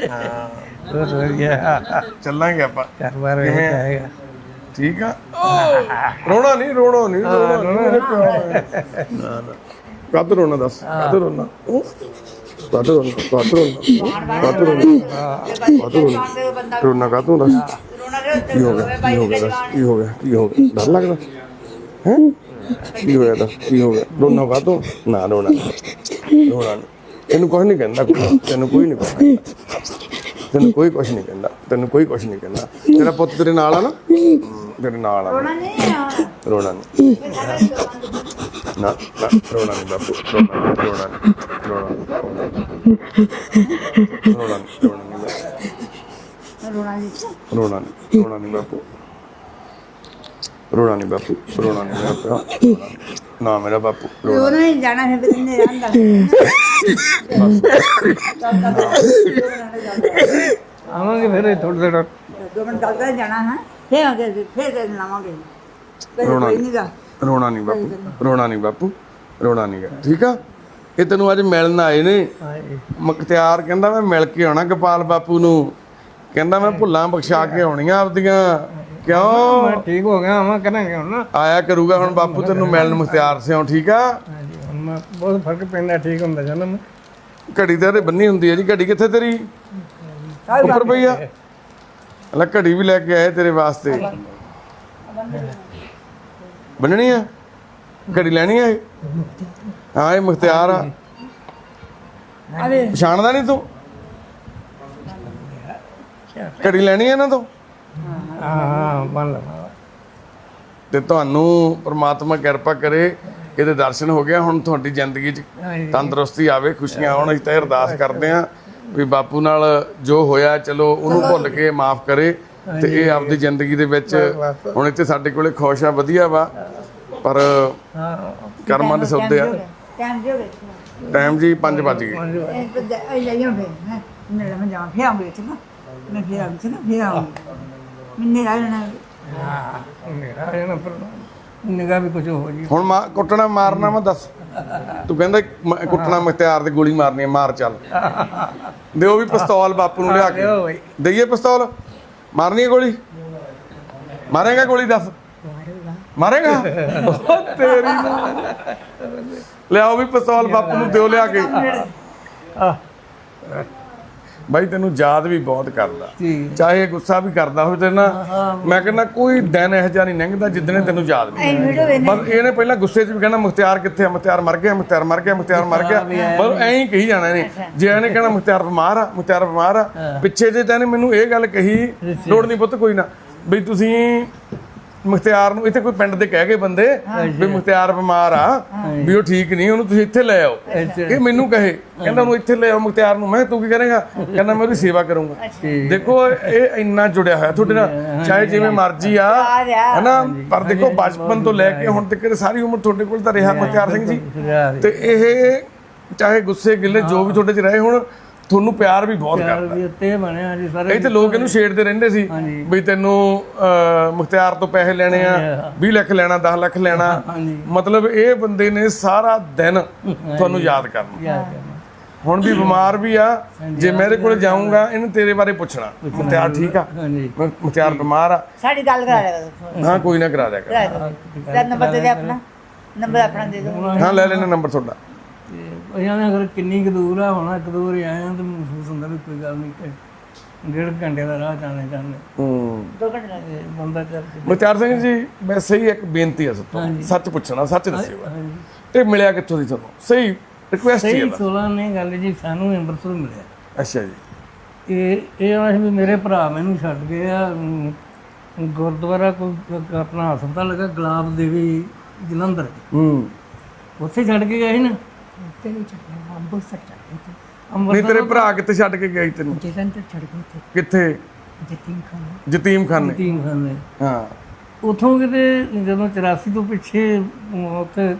ਬਹੁਤ ਵਧੀਆ। ਚੱਲਾਂਗੇ ਆਪਾਂ। ਕਾਰੋਬਾਰ ਹੋ ਜਾਏਗਾ। ਠੀਕ ਆ? ਰੋਣਾ ਨਹੀਂ ਰੋਣਾ ਨਹੀਂ ਰੋਣਾ ਨਹੀਂ ਮੇਰੇ ਪਿਓ ਨਾ ਨਾ। ਕਦ ਰੋਣਾ ਦੱਸ ਕਦ ਰੋਣਾ। ਉਹ ਕਾਤੋਂ ਕਾਤੋਂ ਕਾਤੋਂ ਬੰਦਾ ਰੋਣਾ ਕਾਤੋਂ ਦੱਸ ਰੋਣਾ ਦੇ ਕੀ ਹੋ ਗਿਆ ਕੀ ਹੋ ਗਿਆ ਦੱਸ? ਕੀ ਹੋ ਗਿਆ ਕੀ ਹੋ ਗਿਆ? ਡਰ ਲੱਗਦਾ? ਹੈ? ਕੀ ਹੋਇਆ ਦੱਸ? ਕੀ ਹੋ ਗਿਆ? ਰੋਣਾ ਕਾਤੋਂ ਨਾ ਰੋਣਾ। ਰੋਣਾ ਨੀ। ਤੈਨੂੰ ਕੁਝ ਨਹੀਂ ਕਹਿੰਦਾ। ਕੋਈ, ਤੈਨੂੰ ਕੋਈ ਨਹੀਂ ਕਹਿੰਦਾ। ਤੈਨੂੰ ਕੋਈ ਕੁਝ ਨਹੀਂ ਕਹਿੰਦਾ ਤੈਨੂੰ ਕੋਈ ਕੁਝ ਨਹੀਂ ਕਹਿੰਦਾ। ਤੇਰਾ ਪੁੱਤ ਤੇਰੇ ਨਾਲ ਆ ਨਾ? ਤੇਰੇ ਨਾਲ ਆ। ਰੋਣਾ ਨਹੀਂ ਆ ਰੋਣਾ ਨਹੀਂ। ਨਾ ਨਾ ਰੋਣਾ ਨਹੀਂ। ਬਾਪੂ ਰੋਣਾ ਰੋਣਾ ਰੋਣਾ ਰੋਣਾ ਰੋਣਾ ਨਹੀਂ ਰੋਣਾ ਨਹੀਂ ਰੋਣਾ ਨਹੀਂ ਰੋਣਾ ਨਹੀਂ ਬਾਪੂ। ਰੋਣਾ ਨਹੀਂ ਬਾਪੂ ਰੋਣਾ ਨਹੀਂ ਪਿਆ ਨਾ ਮੇਰਾ ਬਾਪੂ ਰੋਣਾ ਰੋਣਾ ਨਹੀਂ ਜਾਣਾ ਫਿਰ ਬਿੰਨੇ ਰਹਿੰਦਾ। ਆਵਾਂਗੇ ਫਿਰ ਥੋੜਾ ਥੋੜਾ ਦੋ ਮਿੰਟ ਗੱਲ ਕਰ ਜਾਣਾ ਹੈ। ਫੇਰ ਆਗੇ ਫੇਰ ਦੇ ਲਾਵਾਂਗੇ। ਰੋਣਾ ਕੋਈ ਨਹੀਂ। ਗਾ ਰੋਣਾ ਨਹੀਂ ਬਾਪੂ ਰੋਣਾ ਨਹੀਂ ਬਾਪੂ ਰੋਣਾ ਨਹੀਂ ਗਾ। ਠੀਕ ਆ? ਇਹ ਤੈਨੂੰ ਅੱਜ ਮਿਲਣ ਆਏ ਨੇ। ਮੁਖਤਿਆਰ ਕਹਿੰਦਾ ਮੈਂ ਮਿਲ ਕੇ ਆਉਣਾ ਗੋਪਾਲ ਬਾਪੂ ਨੂੰ। ਕਹਿੰਦਾ ਮੈਂ ਭੁੱਲਾਂ ਬਖਸ਼ਾ ਕੇ ਆਉਣੀਆਂ ਆਪਦੀਆਂ। ਕਿਉਂ? ਠੀਕ ਹੋ ਗਿਆ ਆਵਾਂ ਕਰਾਂਗੇ ਹੁਣ। ਨਾ ਆਇਆ ਕਰੂਗਾ ਹੁਣ ਬਾਪੂ ਤੈਨੂੰ ਮਿਲਣ ਮੁਖਤਿਆਰ ਸਿਓ ਠੀਕ ਆ? ਹਾਂਜੀ ਹੁਣ ਮੈਂ ਬਹੁਤ ਫ਼ਰਕ ਪੈਂਦਾ ਠੀਕ ਹੁੰਦਾ ਜਾਂਦਾ ਮੈਂ। ਘੜੀ ਤੇ ਇਹਦੇ ਬੰਨੀ ਹੁੰਦੀ ਹੈ ਜੀ ਘੜੀ ਕਿੱਥੇ ਤੇਰੀ? ਉੱਪਰ ਪਈ ਆ? ਲੈ ਘੜੀ ਵੀ ਲੈ ਕੇ ਆਏ ਤੇਰੇ ਵਾਸਤੇ। ਬੰਨਣੀ ਆ? ਘੜੀ ਲੈਣੀ ਆ ਇਹ? ਹਾਂ ਇਹ ਮੁਖਤਿਆਰ ਆ। ਅਰੇ। ਪਛਾਣਦਾ ਨਹੀਂ ਤੂੰ? ਘੜੀ ਲੈਣੀ ਆ ਇਹਨਾਂ ਤੋਂ? ਹਾਂ ਲਵਾਂ ਤੇ ਤੁਹਾਨੂੰ ਪ੍ਰਮਾਤਮਾ ਕਿਰਪਾ ਕਰੇ ਇਹਦੇ ਦਰਸ਼ਨ ਹੋ ਗਿਆ ਹੁਣ ਤੁਹਾਡੀ ਜ਼ਿੰਦਗੀ 'ਚ। ਤੰਦਰੁਸਤੀ ਆਵੇ ਖੁਸ਼ੀਆਂ ਆਉਣ ਅਸੀਂ ਤਾਂ ਅਰਦਾਸ ਕਰਦੇ ਆ ਵੀ ਬਾਪੂ ਨਾਲ ਜੋ ਹੋਇਆ ਚਲੋ ਉਹਨੂੰ ਭੁੱਲ ਕੇ ਮਾਫ ਕਰੇ ਤੇ ਇਹ ਆਪਦੀ ਜ਼ਿੰਦਗੀ ਦੇ ਵਿੱਚ ਹੁਣ ਇੱਥੇ ਸਾਡੇ ਕੋਲੇ ਖੁਸ਼ ਆ ਵਧੀਆ ਵਾ ਪਰ ਹਾਂ। ਕਰਮਾਂ ਦੇ ਸੌਦੇ ਆ। ਟਾਈਮ ਜੀ 5 ਵੱਜ ਗਏ। ਇਹ ਲੈ ਜਾਂਦੇ ਹੈ ਮੇਰੇ ਮੈਂ ਜਾਵਾਂ ਫੇਰ ਆਉਂਗੇ ਚੰਗਾ ਮੈਂ ਫੇਰ ਆਉਂਗੀ ਨਾ ਫੇਰ ਆਉਂਗੀ ਮੈਨੇ ਰਹਿਣਾ ਹਾਂ ਮੇਰਾ ਇਹ ਨਾ ਪਰ ਨਿਗਾਹ ਵੀ ਕੁਝ ਹੋ ਜੀ ਹੁਣ ਮਾ ਕੁੱਟਣਾ ਮਾਰਨਾ ਮੈਂ ਦੱਸ। ਤੂੰ ਕਹਿੰਦਾ ਮ- ਕੁੱਟਣਾ ਮੁਖਤਿਆਰ ਤੇ ਗੋਲੀ ਮਾਰਨੀ ਆ ਮਾਰ ਚੱਲ। ਦਿਓ ਵੀ ਪਿਸਤੌਲ ਬਾਪੂ ਨੂੰ ਲਿਆ ਕੇ। ਦਿਓ ਬਈ। ਦਈਏ ਪਿਸਤੌਲ? ਮਾਰਨੀ ਹੈ ਗੋਲੀ? ਮਾਰੇਗਾ ਗੋਲੀ ਦੱਸ? ਮਾਰੇਗਾ। [laughs] ਉਹ ਤੇਰੀ ਨੂੰ ਲਿਆਓ ਵੀ ਪਿਸਤੌਲ ਬਾਪੂ ਨੂੰ ਦਿਓ ਲਿਆ ਕੇ। ਆ ਬਾਈ ਤੈਨੂੰ ਯਾਦ ਵੀ ਬਹੁਤ ਕਰਦਾ। ਜੀ। ਚਾਹੇ ਗੁੱਸਾ ਵੀ ਕਰਦਾ ਹੋਵੇ ਤੇ ਨਾ ਮੈਂ ਕਹਿੰਦਾ ਕੋਈ ਦਿਨ ਇਹੋ ਜਿਹਾ ਨਹੀਂ ਲੰਘਦਾ ਜਿੱਦਣੇ ਤੈਨੂੰ ਯਾਦ ਨਹੀਂ ਵੇਖ ਬਸ ਇਹਨੇ ਪਹਿਲਾਂ ਗੁੱਸੇ 'ਚ ਵੀ ਕਹਿਣਾ ਮੁਖਤਿਆਰ ਕਿੱਥੇ ਆ ਮੁਖਤਿਆਰ ਮਰ ਗਿਆ ਮੁਖਤਿਆਰ ਮਰ ਗਿਆ ਮੁਖਤਿਆਰ ਮਰ ਗਿਆ। ਬਸ ਐਂ ਹੀ ਕਹੀ ਜਾਣਾ ਇਹਨੇ। ਜੇ ਇਹਨੇ ਕਹਿਣਾ ਮੁਖਤਿਆਰ ਬਿਮਾਰ ਆ ਮੁਖਤਿਆਰ ਬਿਮਾਰ ਆ ਪਿੱਛੇ ਜੇ ਤਾਂ ਇਹਨੇ ਮੈਨੂੰ ਇਹ ਗੱਲ ਕਹੀ ਲੋੜ ਨਹੀਂ ਪੁੱਤ ਕੋਈ ਨਾ। ਵੀ ਤੁਸੀਂ ਮੁਖਤਿਆਰ ਨੂੰ ਇੱਥੇ ਕੋਈ ਪਿੰਡ ਦੇ ਕਹਿ ਗਏ ਬੰਦੇ ਵੀ ਮੁਖਤਿਆਰ ਬਿਮਾਰ ਆ ਵੀ ਉਹ ਠੀਕ ਨਹੀਂ ਉਹਨੂੰ ਤੁਸੀਂ ਇੱਥੇ ਲੈ ਆਓ। ਇਹ ਮੈਨੂੰ ਕਹੇ ਕਹਿੰਦਾ ਉਹਨੂੰ ਇੱਥੇ ਲੈ ਆਓ ਮੁਖਤਿਆਰ ਨੂੰ। ਮੈਂ ਤੂੰ ਕੀ ਕਰੇਗਾ? ਕਹਿੰਦਾ ਮੈਂ ਉਹਦੀ ਸੇਵਾ ਕਰੂੰਗਾ। ਦੇਖੋ ਇਹ ਇੰਨਾ ਜੁੜਿਆ ਹੋਇਆ ਤੁਹਾਡੇ ਨਾਲ ਚਾਹੇ ਜਿਵੇਂ ਮਰਜ਼ੀ ਆ ਹਨਾ? ਪਰ ਦੇਖੋ ਬਚਪਨ ਤੋਂ ਲੈ ਕੇ ਹੁਣ ਤੱਕ ਸਾਰੀ ਉਮਰ ਤੁਹਾਡੇ ਕੋਲ ਤਾਂ ਰਿਹਾ ਮੁਖਤਿਆਰ ਸਿੰਘ ਜੀ। ਤੇ ਇਹ ਚਾਹੇ ਗੁੱਸੇ ਗਿੱਲੇ ਜੋ ਵੀ ਤੁਹਾਡੇ ਚ ਰਹੇ ਹੁਣ ਤੁਹਾਨੂੰ ਪਿਆਰ ਵੀ ਬਹੁਤ ਕਰਦਾ। ਵੀ ਉੱਤੇ ਬਣਿਆ ਜੀ ਸਾਰੇ ਇੱਥੇ ਲੋਕ ਇਹਨੂੰ ਛੇੜਦੇ ਰਹਿੰਦੇ ਸੀ ਵੀ ਤੈਨੂੰ ਮੁਖਤਿਆਰ ਤੋਂ ਪੈਸੇ ਲੈਣੇ ਆ 20 ਲੱਖ ਲੈਣਾ 10 ਲੱਖ ਲੈਣਾ। ਮਤਲਬ ਇਹ ਬੰਦੇ ਨੇ ਸਾਰਾ ਦਿਨ ਤੁਹਾਨੂੰ ਯਾਦ ਕਰਨਾ। ਯਾਦ ਕਰਨਾ। ਹੁਣ ਵੀ ਬਿਮਾਰ ਵੀ ਆ ਜੇ ਮੇਰੇ ਕੋਲ ਜਾਊਂਗਾ ਇਹਨੂੰ ਤੇਰੇ ਬਾਰੇ ਪੁੱਛਣਾ। ਮੁਖਤਿਆਰ ਠੀਕ ਆ? ਹਾਂਜੀ। ਮੁ- ਮੁਖਤਿਆਰ ਬਿਮਾਰ ਆ। ਸਾਡੀ ਗੱਲ ਕਰਾ ਲਿਆ ਹਾਂ ਕੋਈ ਨਾ ਕਰਾ ਦਿਆ ਕਰ। ਨੰਬਰ ਦੇ ਦੇ ਆਪਣਾ। ਨੰਬਰ ਆਪਣਾ ਦੇ ਦਿਓ। ਹਾਂ ਲੈ ਲੈਣਾ ਨੰਬਰ ਤੁਹਾਡਾ। ਤੇ ਉਹਨਾਂ ਨੇ ਅਗਰ ਕਿੰਨੀ ਕੁ ਦੂਰ ਆ ਹੋਣਾ ਇੱਕ ਦੂਰ ਆਏ ਆ ਤੇ ਮਹਿਸੂਸ ਹੁੰਦਾ ਵੀ ਕੋਈ ਗੱਲ ਨਹੀਂ ਕਿ ਡੇਢ ਘੰਟੇ ਦਾ ਰਾਹ ਜਾਣੇ ਜਾਣੇ। ਹੂੰ। ਦੋ ਘੰਟੇ ਲੱਗ ਤੇ ਬੰਦਾ ਚੱਲ ਕੇ। ਮੁਖਤਿਆਰ ਸਿੰਘ ਜੀ ਵੈਸੇ ਹੀ ਇੱਕ ਬੇਨਤੀ ਹੈ ਸਭ ਤੋਂ ਸੱਚ ਪੁੱਛਣਾ ਸੱਚ ਦੱਸਿਓ। ਇਹ ਮਿਲਿਆ ਕਿੱਥੋਂ ਦੀ ਤੁਹਾਨੂੰ? ਸਹੀ ਰਿਕੁਐਸਟ ਹੀ ਹੈ ਸਹੀ ਬਸ। 16 ਨੇ ਗੱਲ ਜੀ ਸਾਨੂੰ ਅੰਮ੍ਰਿਤਸਰ ਮਿਲਿਆ। ਅੱਛਾ ਜੀ। ਇਹ ਇਹ ਆਇਆ ਸੀ ਵੀ ਮੇਰੇ ਭਰਾ ਮੈਨੂੰ ਛੱਡ ਗਏ ਆ ਗੁਰਦੁਆਰਾ ਕੋਈ ਆਪਣਾ ਹਸਪਤਾਲ ਲੱਗਾ ਗੁਲਾਬ ਦੇਵੀ ਜਲੰਧਰ ਹੂੰ। ਉੱਥੇ ਛੱਡ ਕੇ ਗਏ ਸੀ ਨਾ। ਤੇਰੇ ਚੱਕਰ ਅੰਬਰਸਰ ਚੜ ਗਏ ਤੇ। ਨਹੀਂ ਅੰਮ੍ਰਿਤਸਰ ਤੇਰੇ ਭਰਾ ਕਿੱਥੇ ਛੱਡ ਕੇ ਗਈ ਤੈਨੂੰ? ਜਲੰਧਰ ਚੜ ਗਏ ਤੇ ਕਿੱਥੇ? ਜਤਿਨ ਖਾਨ ਜਤੀਮ ਖਾਨੇ ਟੀਮ ਖਾਨੇ ਹਾਂ। ਉਥੋਂ ਕਿਤੇ ਜਦੋਂ 84 ਤੋਂ ਪਿੱਛੇ ਉੱਥੇ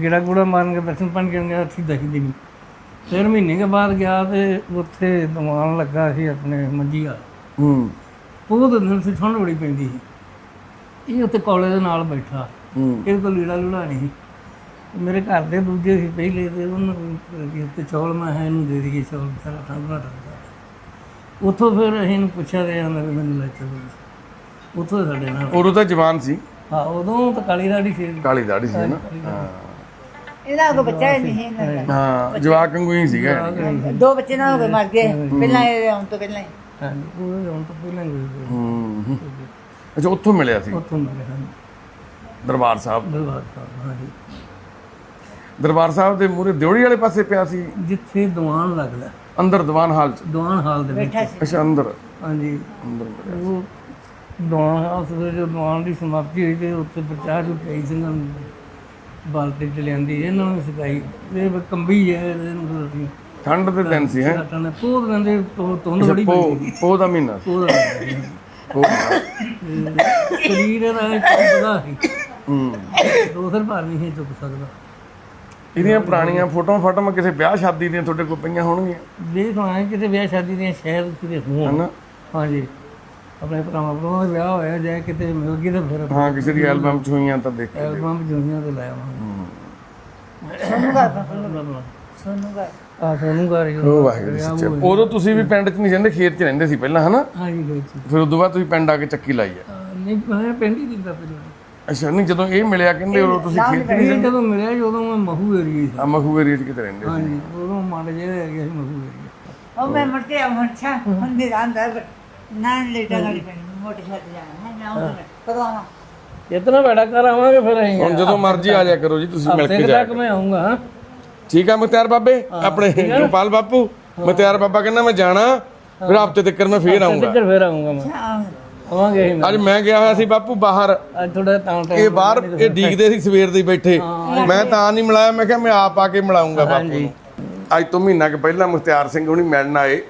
ਗਿੜਾ ਗੁੜਾ ਮਾਰਨ ਕੇ ਦਰਸ਼ਨ ਪਾਣ ਕੇ ਗਿਆ ਸੀ ਦਹੀ ਦਿਨ ਫਿਰ ਮਹੀਨੇ ਕੇ ਬਾਅਦ ਗਿਆ ਤੇ ਉੱਥੇ ਦਮਾਨ ਲੱਗਾ ਸੀ ਆਪਣੇ ਮੰਜੀਆ ਹੂੰ। ਉਹ ਦਿਨ ਸੀ ਠੰਡ ਬੜੀ ਪੈਂਦੀ ਸੀ। ਇਹ ਉੱਥੇ ਕਾਲਜ ਦੇ ਨਾਲ ਬੈਠਾ। ਹੂੰ। ਇਹਦੇ ਕੋਲ ਲੀੜਾ ਲੂੜਾ ਨਹੀਂ ਸੀ। ਮੇਰੇ ਘਰ ਦੇ ਦੂਜੇ ਸੀ ਪਹਿਲੇ ਤੇ ਉਹਨਾਂ ਨੂੰ ਤੇ ਚੌਲ ਮੈਂ ਹੈ ਇਹਨੂੰ ਦੇ ਦਈਏ ਚੌਲ ਸਾਰਾ ਠੰਡ ਬਣਾ ਦਿੰਦਾ ਉੱਥੋਂ ਫਿਰ ਅਸੀਂ ਇਹਨੂੰ ਪੁੱਛਿਆ ਤੇ ਆਂਦਾ ਵੀ ਮੈਨੂੰ ਲੈ ਚਲੋ ਉੱਥੋਂ ਸਾਡੇ ਨਾਲ। ਉਦੋਂ ਤਾਂ ਜਵਾਨ ਸੀ। ਹਾਂ ਉਦੋਂ ਤਾਂ ਕਾਲੀ ਰਾੜੀ ਸੀ। ਕਾਲੀ ਦਾੜੀ ਸੀ ਨਾ? ਹਾਂ। ਇਹਦਾ ਕੋਈ ਬੱਚਾ ਹੀ ਨਹੀਂ ਦਾ। ਹਾਂ ਜਵਾਕ ਵਾਂਗੂ ਹੀ ਸੀਗਾ ਦੋ ਬੱਚੇ ਨਾਲ ਹੋ ਗਏ ਮਰ ਗਏ ਪਹਿਲਾਂ ਇਹ ਆਉਣ ਤੋਂ ਪਹਿਲਾਂ ਹੀ। ਹਾਂਜੀ ਉਹ ਹੁਣ ਤੋਂ ਪਹਿਲਾਂ ਗਏ ਸੀ। ਹੂੰ ਹੂੰ। ਅੱਛਾ ਉੱਥੋਂ ਮਿਲਿਆ ਸੀ? ਉੱਥੋਂ ਦਰਬਾਰ ਸਾਹਿਬ? ਦਰਬਾਰ ਸਾਹਿਬ ਹਾਂਜੀ। ਦਰਬਾਰ ਸਾਹਿਬ ਦੇ ਮੂਹਰੇ ਦਿਉੜੀ ਵਾਲੇ ਪਾਸੇ ਪਿਆ ਸੀ? ਜਿੱਥੇ ਦੀਵਾਨ ਲੱਗਦਾ। ਅੰਦਰ ਦੀਵਾਨ ਹਾਲ ਚ? ਦੀਵਾਨ ਹਾਲ ਦੇ ਵਿੱਚ। ਬੈਠਾ ਸੀ। ਅੱਛਾ ਅੰਦਰ। ਹਾਂਜੀ। ਅੰਦਰ। ਉਹ ਦੀਵਾਨ ਹਾਲ ਦੇ ਜੋ ਦੀਵਾਨ ਦੀ ਸਮਾਪਤੀ ਹੋਈ ਤੇ ਉੱਥੇ ਪ੍ਰਚਾਰ ਜੋ ਕਈ ਸਿੰਘਾਂ ਨੂੰ ਬਾਲਟੀ ਚ ਲਿਆਂਦੀ ਇਹਨਾਂ ਨੂੰ ਸਿਖਾਈ ਇਹ ਕੰਬੀ ਹੈ ਇਹਨੂੰ ਅਸੀਂ ਠੰਡ ਦੇ ਦਿਨ ਸੀ ਹੈ? ਬੰਦੇ ਤੋਂ ਤੁੰਦ ਬੜੀ ਪੋ ਪਈ ਪੋ ਦਾ ਮਹੀਨਾ। ਪੋਹ। ਸਰੀਰ ਦਾ ਚੁੱਕਦਾ ਸੀ। ਹੂੰ। ਦੋ ਸਿਰ ਭਾਰ ਨਹੀਂ ਚੁੱਕ ਸਕਦਾ। ਇਹਦੀਆਂ ਪੁਰਾਣੀਆਂ ਫੋਟੋਆਂ ਫਾਟੋਆਂ ਕਿਸੇ ਵਿਆਹ ਸ਼ਾਦੀ ਦੀਆਂ ਤੁਹਾਡੇ ਕੋਲ ਪਈਆਂ ਹੋਣਗੀਆਂ? ਦੇਖ ਆਏ ਕਿਤੇ ਵਿਆਹ ਸ਼ਾਦੀ ਦੀਆਂ ਸ਼ਹਿਰ ਕਿਤੇ ਹੋਣ। ਹਨਾ? ਹਾਂਜੀ। ਆਪਣੇ ਭਰਾਵਾਂ ਭਰਾਵਾਂ ਦਾ ਵਿਆਹ ਹੋਇਆ ਜਾਏ ਕਿਤੇ ਮਿਲ ਗਈ ਤਾਂ ਫਿਰ ਹਾਂ ਕਿਸੇ ਦੀ ਐਲਬਮ ਚ ਹੋਈਆਂ ਤਾਂ ਦੇਖ ਕੇ ਐਲਬਮ ਜੁਨੀਆਂ ਤੇ ਲਾਇਆ ਮੈਂ ਸੋਨੂੰ ਘਰ। ਆ ਸੋਨੂੰ ਘਰ ਹੀ ਉਹ ਵਾਹਿਗੁਰੂ ਸੱਚੇ ਉਦੋਂ ਤੁਸੀਂ ਵੀ ਪਿੰਡ ਚ ਨਹੀਂ ਰਹਿੰਦੇ ਖੇਤ ਚ ਰਹਿੰਦੇ ਸੀ ਪਹਿਲਾਂ ਹਨਾ? ਹਾਂਜੀ ਫਿਰ ਉਦੋਂ ਬਾਅਦ ਤੁਸੀਂ ਪਿੰਡ ਆ ਕੇ ਚੱਕੀ ਲਾਈ ਆ। ਅਹ ਨਹੀਂ ਮੈਂ ਪਿੰਡ ਹੀ ਦਿੰਦਾ ਪਹਿਲਾਂ। ਅੱਛਾ ਨਹੀਂ ਜਦੋਂ ਇਹ ਮਿਲਿਆ ਕਹਿੰਦੇ ਉਦੋਂ ਤੁਸੀਂ ਖੇਤ ਨਹੀਂ ਇਹ ਜਦੋਂ ਮਿਲਿਆ ਉਦੋਂ ਮੈਂ ਮਹੂ ਏਰੀਏ ਸੀ ਆ ਮਖੂ ਏਰੀਆ ਚ ਕਿਤੇ ਰਹਿੰਦੇ ਸੀ। ਹਾਂਜੀ ਉਦੋਂ ਮਾੜੇ ਜਿਹੇ ਏਰੀਆ ਸੀ ਮਹੂ ਏਰੀਆ ਉਹ ਮੈਂ ਮੁੜ ਕੇ ਹੁਣ ਛਾ ਹੁਣ ਦੇ ਅੰਦਰ ਨਾ ਲੇਟਾ ਗਾੜੀ ਪੈਣੀ ਮੋਟੇ ਛੱਤ ਜਾਣਾ ਹੈ ਨਾ ਉਹ ਕਦੋਂ ਆਵਾਂ? ਇਤਨਾ ਬੜਾ ਕਰ ਆਵਾਂਗੇ ਫਿਰ ਅਸੀਂ। ਹੁਣ ਜਦੋਂ ਮਰਜ਼ੀ ਆ ਜਾ ਕਰੋ ਜੀ ਤੁਸੀਂ ਮਿਲ ਕੇ ਹਫ਼ਤੇ ਕੁ ਜਾ ਤੱਕ ਮੈਂ ਆਉਂਗਾ ਹਾਂ। ਠੀਕ ਆ ਮੁਖਤਿਆਰ ਬਾਬੇ? ਆਪਣੇ ਗੋਪਾਲ ਬਾਪੂ? ਮੁਖਤਿਆਰ ਬਾਬਾ ਕਹਿੰਦਾ ਮੈਂ ਜਾਣਾ ਫਿਰ ਹਫ਼ਤੇ ਤੱਕ ਮੈਂ ਫੇਰ ਆਉਂਗਾ। ਫਿਰ ਆਉਂਗਾ ਮੈਂ। ਆਵਾਂਗੇ ਅਸੀਂ ਅੱਜ ਮੈਂ ਗਿਆ ਹੋਇਆ ਸੀ ਬਾਪੂ ਬਾਹਰ। ਅੱਜ ਥੋੜਾ ਤਾਂ ਇਹ ਬਾਹਰ ਇਹ ਡੀਕਦੇ ਸੀ ਸਵੇਰ ਦੇ ਹੀ ਬੈਠੇ। ਮੈਂ ਤਾਂ ਨਹੀਂ ਮਿਲਾਇਆ ਮੈਂ ਕਿਹਾ ਮੈਂ ਆਪ ਆ ਕੇ ਮਿਲਾਉਂਗਾ ਬਾਪੂ ਨੂੰ। ਅੱਜ ਤੋਂ ਮਹੀਨਾ ਕੁ ਪਹਿਲਾਂ ਮੁਖਤਿਆਰ ਸਿੰਘ ਹੁਣੀ ਮਿਲਣ ਆਏ।